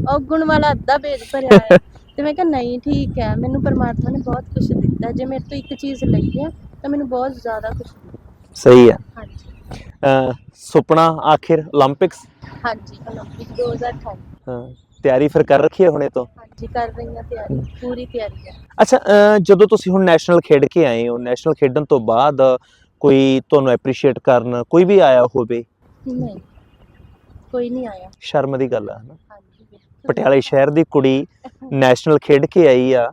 ਉਹ ਗੁਣ ਵਾਲਾ ਅੱਧਾ ਪੇਜ ਭਰਿਆ ਹੈ ਤੇ ਮੈਂ ਕਿਹਾ ਨਹੀਂ ਠੀਕ ਹੈ ਮੈਨੂੰ ਪਰਮਾਤਮਾ ਨੇ ਬਹੁਤ ਕੁਝ ਦਿੱਤਾ। ਜੇ ਮੇਰੇ ਤੋਂ ਇੱਕ ਚੀਜ਼ ਲਈ ਹੈ ਤਾਂ ਮੈਨੂੰ ਬਹੁਤ ਜ਼ਿਆਦਾ ਕੁਝ ਸਹੀ ਹੈ। ਸੁਪਨਾ ਆਖਿਰ 올림픽ਸ ਹਾਂਜੀ 올림픽 2028 ਹਾਂ ਤਿਆਰੀ ਫਿਰ ਕਰ ਰੱਖੀ ਹੈ ਹੁਣੇ ਤੋਂ? ਹਾਂਜੀ ਕਰ ਰਹੀ ਹਾਂ ਤਿਆਰੀ ਪੂਰੀ ਤਿਆਰੀ ਹੈ। ਅੱਛਾ ਜਦੋਂ ਤੁਸੀਂ ਹੁਣ ਨੈਸ਼ਨਲ ਖੇਡ ਕੇ ਆਏ ਹੋ ਨੈਸ਼ਨਲ ਖੇਡਣ ਤੋਂ ਬਾਅਦ ਕੋਈ ਤੁਹਾਨੂੰ ਐਪਰੀਸ਼ੀਏਟ ਕਰਨ ਕੋਈ ਵੀ ਆਇਆ ਹੋਵੇ ਨਹੀਂ ਕੋਈ ਨਹੀਂ ਆਇਆ ਸ਼ਰਮ ਦੀ ਗੱਲ ਆ ਹਨਾ ਹਾਂਜੀ ਬਿਲਕੁਲ। ਪਟਿਆਲੇ ਸ਼ਹਿਰ ਦੀ ਕੁੜੀ ਨੈਸ਼ਨਲ ਖੇਡ ਕੇ ਆਈ ਆ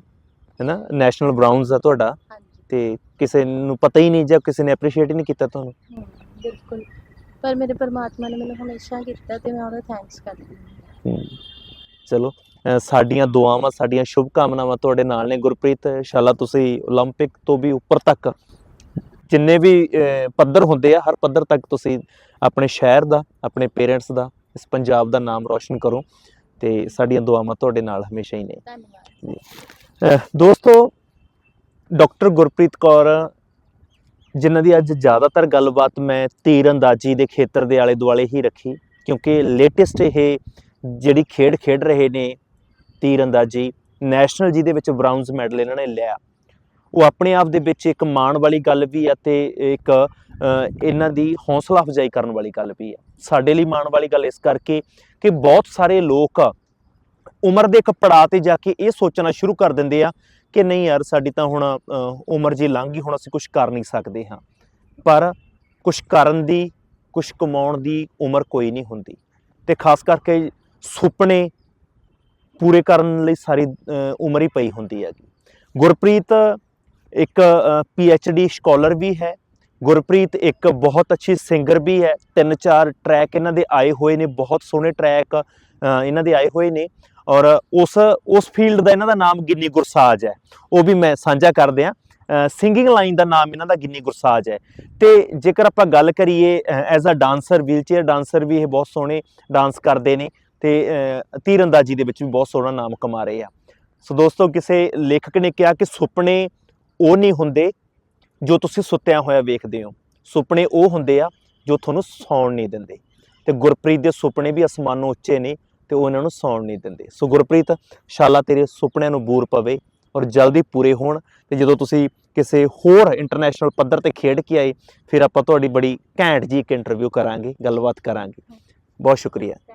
ਹੈਨਾ ਨੈਸ਼ਨਲ ਬ੍ਰਾਊਨਜ਼ ਆ ਤੁਹਾਡਾ ਹਾਂਜੀ ਤੇ ਕਿਸੇ ਨੂੰ ਪਤਾ ਹੀ ਨਹੀਂ ਜਾਂ ਕਿਸੇ ਨੇ ਐਪਰੀਸ਼ੀਏਟ ਹੀ ਨਹੀਂ ਕੀਤਾ ਤੁਹਾਨੂੰ ਹਮ, ਬਿਲਕੁਲ ਪਰ ਮੇਰੇ ਪਰਮਾਤਮਾ ਨੇ ਮੈਨੂੰ ਹਮੇਸ਼ਾ ਕੀਤਾ ਤੇ ਮੈਂ ਉਹਦਾ ਥੈਂਕਸ ਕਰਦੀ ਹਾਂ ਹਮ, ਚਲੋ ਅਹ ਸਾਡੀਆਂ ਦੁਆਵਾਂ ਸਾਡੀਆਂ ਸ਼ੁਭ ਕਾਮਨਾਵਾਂ ਤੁਹਾਡੇ ਨਾਲ ਨੇ ਗੁਰਪ੍ਰੀਤ ਇਨਸ਼ਾਅੱਲਾ ਤੁਸੀਂ 올림픽 ਤੋਂ ਵੀ ਉੱਪਰ ਤੱਕ ਜਿੰਨੇ ਵੀ ਪੱਧਰ ਹੁੰਦੇ ਆ ਹਰ ਪੱਧਰ ਤੱਕ ਤੁਸੀਂ ਆਪਣੇ ਸ਼ਹਿਰ ਦਾ ਆਪਣੇ ਪੇਰੈਂਟਸ ਦਾ ਇਸ ਪੰਜਾਬ ਦਾ ਨਾਮ ਰੌਸ਼ਨ ਕਰੋ ਤੇ ਸਾਡੀਆਂ ਦੁਆਵਾਂ ਤੁਹਾਡੇ ਨਾਲ ਹਮੇਸ਼ਾ ਹੀ ਨੇ। ਧੰਨਵਾਦ। ਦੋਸਤੋ ਡਾਕਟਰ ਗੁਰਪ੍ਰੀਤ ਕੌਰ ਜਿਨ੍ਹਾਂ ਦੀ ਅੱਜ ਜ਼ਿਆਦਾਤਰ ਗੱਲਬਾਤ ਮੈਂ ਤੀਰ ਅੰਦਾਜ਼ੀ ਦੇ ਖੇਤਰ ਦੇ ਆਲੇ ਦੁਆਲੇ ਹੀ ਰੱਖੀ ਕਿਉਂਕਿ ਲੇਟੈਸਟ ਇਹ ਜਿਹੜੀ ਖੇਡ ਖੇਡ ਰਹੇ ਨੇ ਤੀਰ ਅੰਦਾਜ਼ੀ ਨੈਸ਼ਨਲ ਜੀ ਦੇ ਵਿੱਚ ਬ੍ਰਾਊਨਜ਼ ਮੈਡਲ ਇਹਨਾਂ ਨੇ ਲਿਆ ਉਹ ਆਪਣੇ ਆਪ ਦੇ ਵਿੱਚ ਇੱਕ ਮਾਣ ਵਾਲੀ ਗੱਲ ਵੀ ਹੈ ਤੇ ਇੱਕ ਇਹਨਾਂ ਦੀ ਹੌਸਲਾ ਅਫਜ਼ਾਈ ਕਰਨ ਵਾਲੀ ਗੱਲ ਵੀ ਹੈ। ਸਾਡੇ ਲਈ ਮਾਣ ਵਾਲੀ ਗੱਲ ਇਸ ਕਰਕੇ ਕਿ ਬਹੁਤ ਸਾਰੇ ਲੋਕ ਉਮਰ ਦੇ ਇੱਕ ਪੜਾਅ ਤੇ ਜਾ ਕੇ ਇਹ ਸੋਚਣਾ ਸ਼ੁਰੂ ਕਰ ਦਿੰਦੇ ਆ ਕਿ ਨਹੀਂ ਯਾਰ, ਸਾਡੀ ਤਾਂ ਹੁਣ ਉਮਰ ਜੀ ਲੰਘ ਗਈ, ਹੁਣ ਅਸੀਂ ਕੁਝ ਕਰ ਨਹੀਂ ਸਕਦੇ ਹਾਂ। ਪਰ ਕੁਝ ਕਰਨ ਦੀ ਕੁਝ ਕਮਾਉਣ ਦੀ ਉਮਰ ਕੋਈ ਨਹੀਂ ਹੁੰਦੀ। ਤੇ ਖਾਸ ਕਰਕੇ ਸੁਪਨੇ ਪੂਰੇ ਕਰਨ ਲਈ ਸਾਰੀ ਉਮਰ ਹੀ ਪਈ ਹੁੰਦੀ ਹੈਗੀ। ਗੁਰਪ੍ਰੀਤ ਇੱਕ ਪੀ ਐਚ ਡੀ ਸਕਾਲਰ ਵੀ ਹੈ। ਗੁਰਪ੍ਰੀਤ ਇੱਕ ਬਹੁਤ ਅੱਛੀ ਸਿੰਗਰ ਵੀ ਹੈ। ਤਿੰਨ ਚਾਰ ਟਰੈਕ ਇਹਨਾਂ ਦੇ ਆਏ ਹੋਏ ਨੇ ਬਹੁਤ ਸੋਹਣੇ ਟਰੈਕ ਇਹਨਾਂ ਦੇ ਆਏ ਹੋਏ ਨੇ। ਔਰ ਉਸ ਉਸ ਫੀਲਡ ਦਾ ਇਹਨਾਂ ਦਾ ਨਾਮ ਗਿੰਨੀ ਗੁਰਸਾਜ ਹੈ। ਉਹ ਵੀ ਮੈਂ ਸਾਂਝਾ ਕਰਦੇ ਆ ਸਿੰਗਿੰਗ ਲਾਈਨ ਦਾ ਨਾਮ ਇਹਨਾਂ ਦਾ ਗਿੰਨੀ ਗੁਰਸਾਜ ਹੈ। ਤੇ ਜੇਕਰ ਆਪਾਂ ਗੱਲ ਕਰੀਏ as a dancer wheelchair dancer ਵੀ ਇਹ ਬਹੁਤ ਸੋਹਣੇ ਡਾਂਸ ਕਰਦੇ ਨੇ। ਤੇ ਅ, ਤੀਰਅੰਦਾਜ਼ੀ ਦੇ ਵਿੱਚ ਵੀ ਬਹੁਤ ਸੋਹਣਾ ਨਾਮ ਕਮਾ ਰਹੇ ਆ। ਸੋ ਦੋਸਤੋ ਕਿਸੇ ਲੇਖਕ ਨੇ ਕਿਹਾ ਕਿ ਸੁਪਨੇ ਉਹ ਨਹੀਂ ਹੁੰਦੇ ਜੋ ਤੁਸੀਂ ਸੁੱਤਿਆਂ ਹੋਇਆ ਵੇਖਦੇ ਹੋ। ਸੁਪਨੇ ਉਹ ਹੁੰਦੇ ਆ ਜੋ ਤੁਹਾਨੂੰ ਸੌਣ ਨਹੀਂ ਦਿੰਦੇ। ਤੇ ਗੁਰਪ੍ਰੀਤ ਦੇ ਸੁਪਨੇ ਵੀ ਅਸਮਾਨੋਂ ਉੱਚੇ ਨੇ ਤੇ ਉਹ ਇਹਨਾਂ ਨੂੰ ਸੌਣ ਨਹੀਂ ਦਿੰਦੇ। ਸੋ ਗੁਰਪ੍ਰੀਤ, ਸ਼ਾਲਾ ਤੇਰੇ ਸੁਪਨਿਆਂ ਨੂੰ ਬੂਰ ਪਵੇ ਔਰ ਜਲਦੀ ਪੂਰੇ ਹੋਣ ਤੇ ਜਦੋਂ ਤੁਸੀਂ ਕਿਸੇ ਹੋਰ ਇੰਟਰਨੈਸ਼ਨਲ ਪੱਧਰ ਤੇ ਖੇਡ ਕੇ ਆਏ, ਫਿਰ ਆਪਾਂ ਤੁਹਾਡੀ ਬੜੀ ਘੈਂਟ ਜੀ ਇੱਕ ਇੰਟਰਵਿਊ ਕਰਾਂਗੇ, ਗੱਲਬਾਤ ਕਰਾਂਗੇ। ਬਹੁਤ ਸ਼ੁਕਰੀਆ।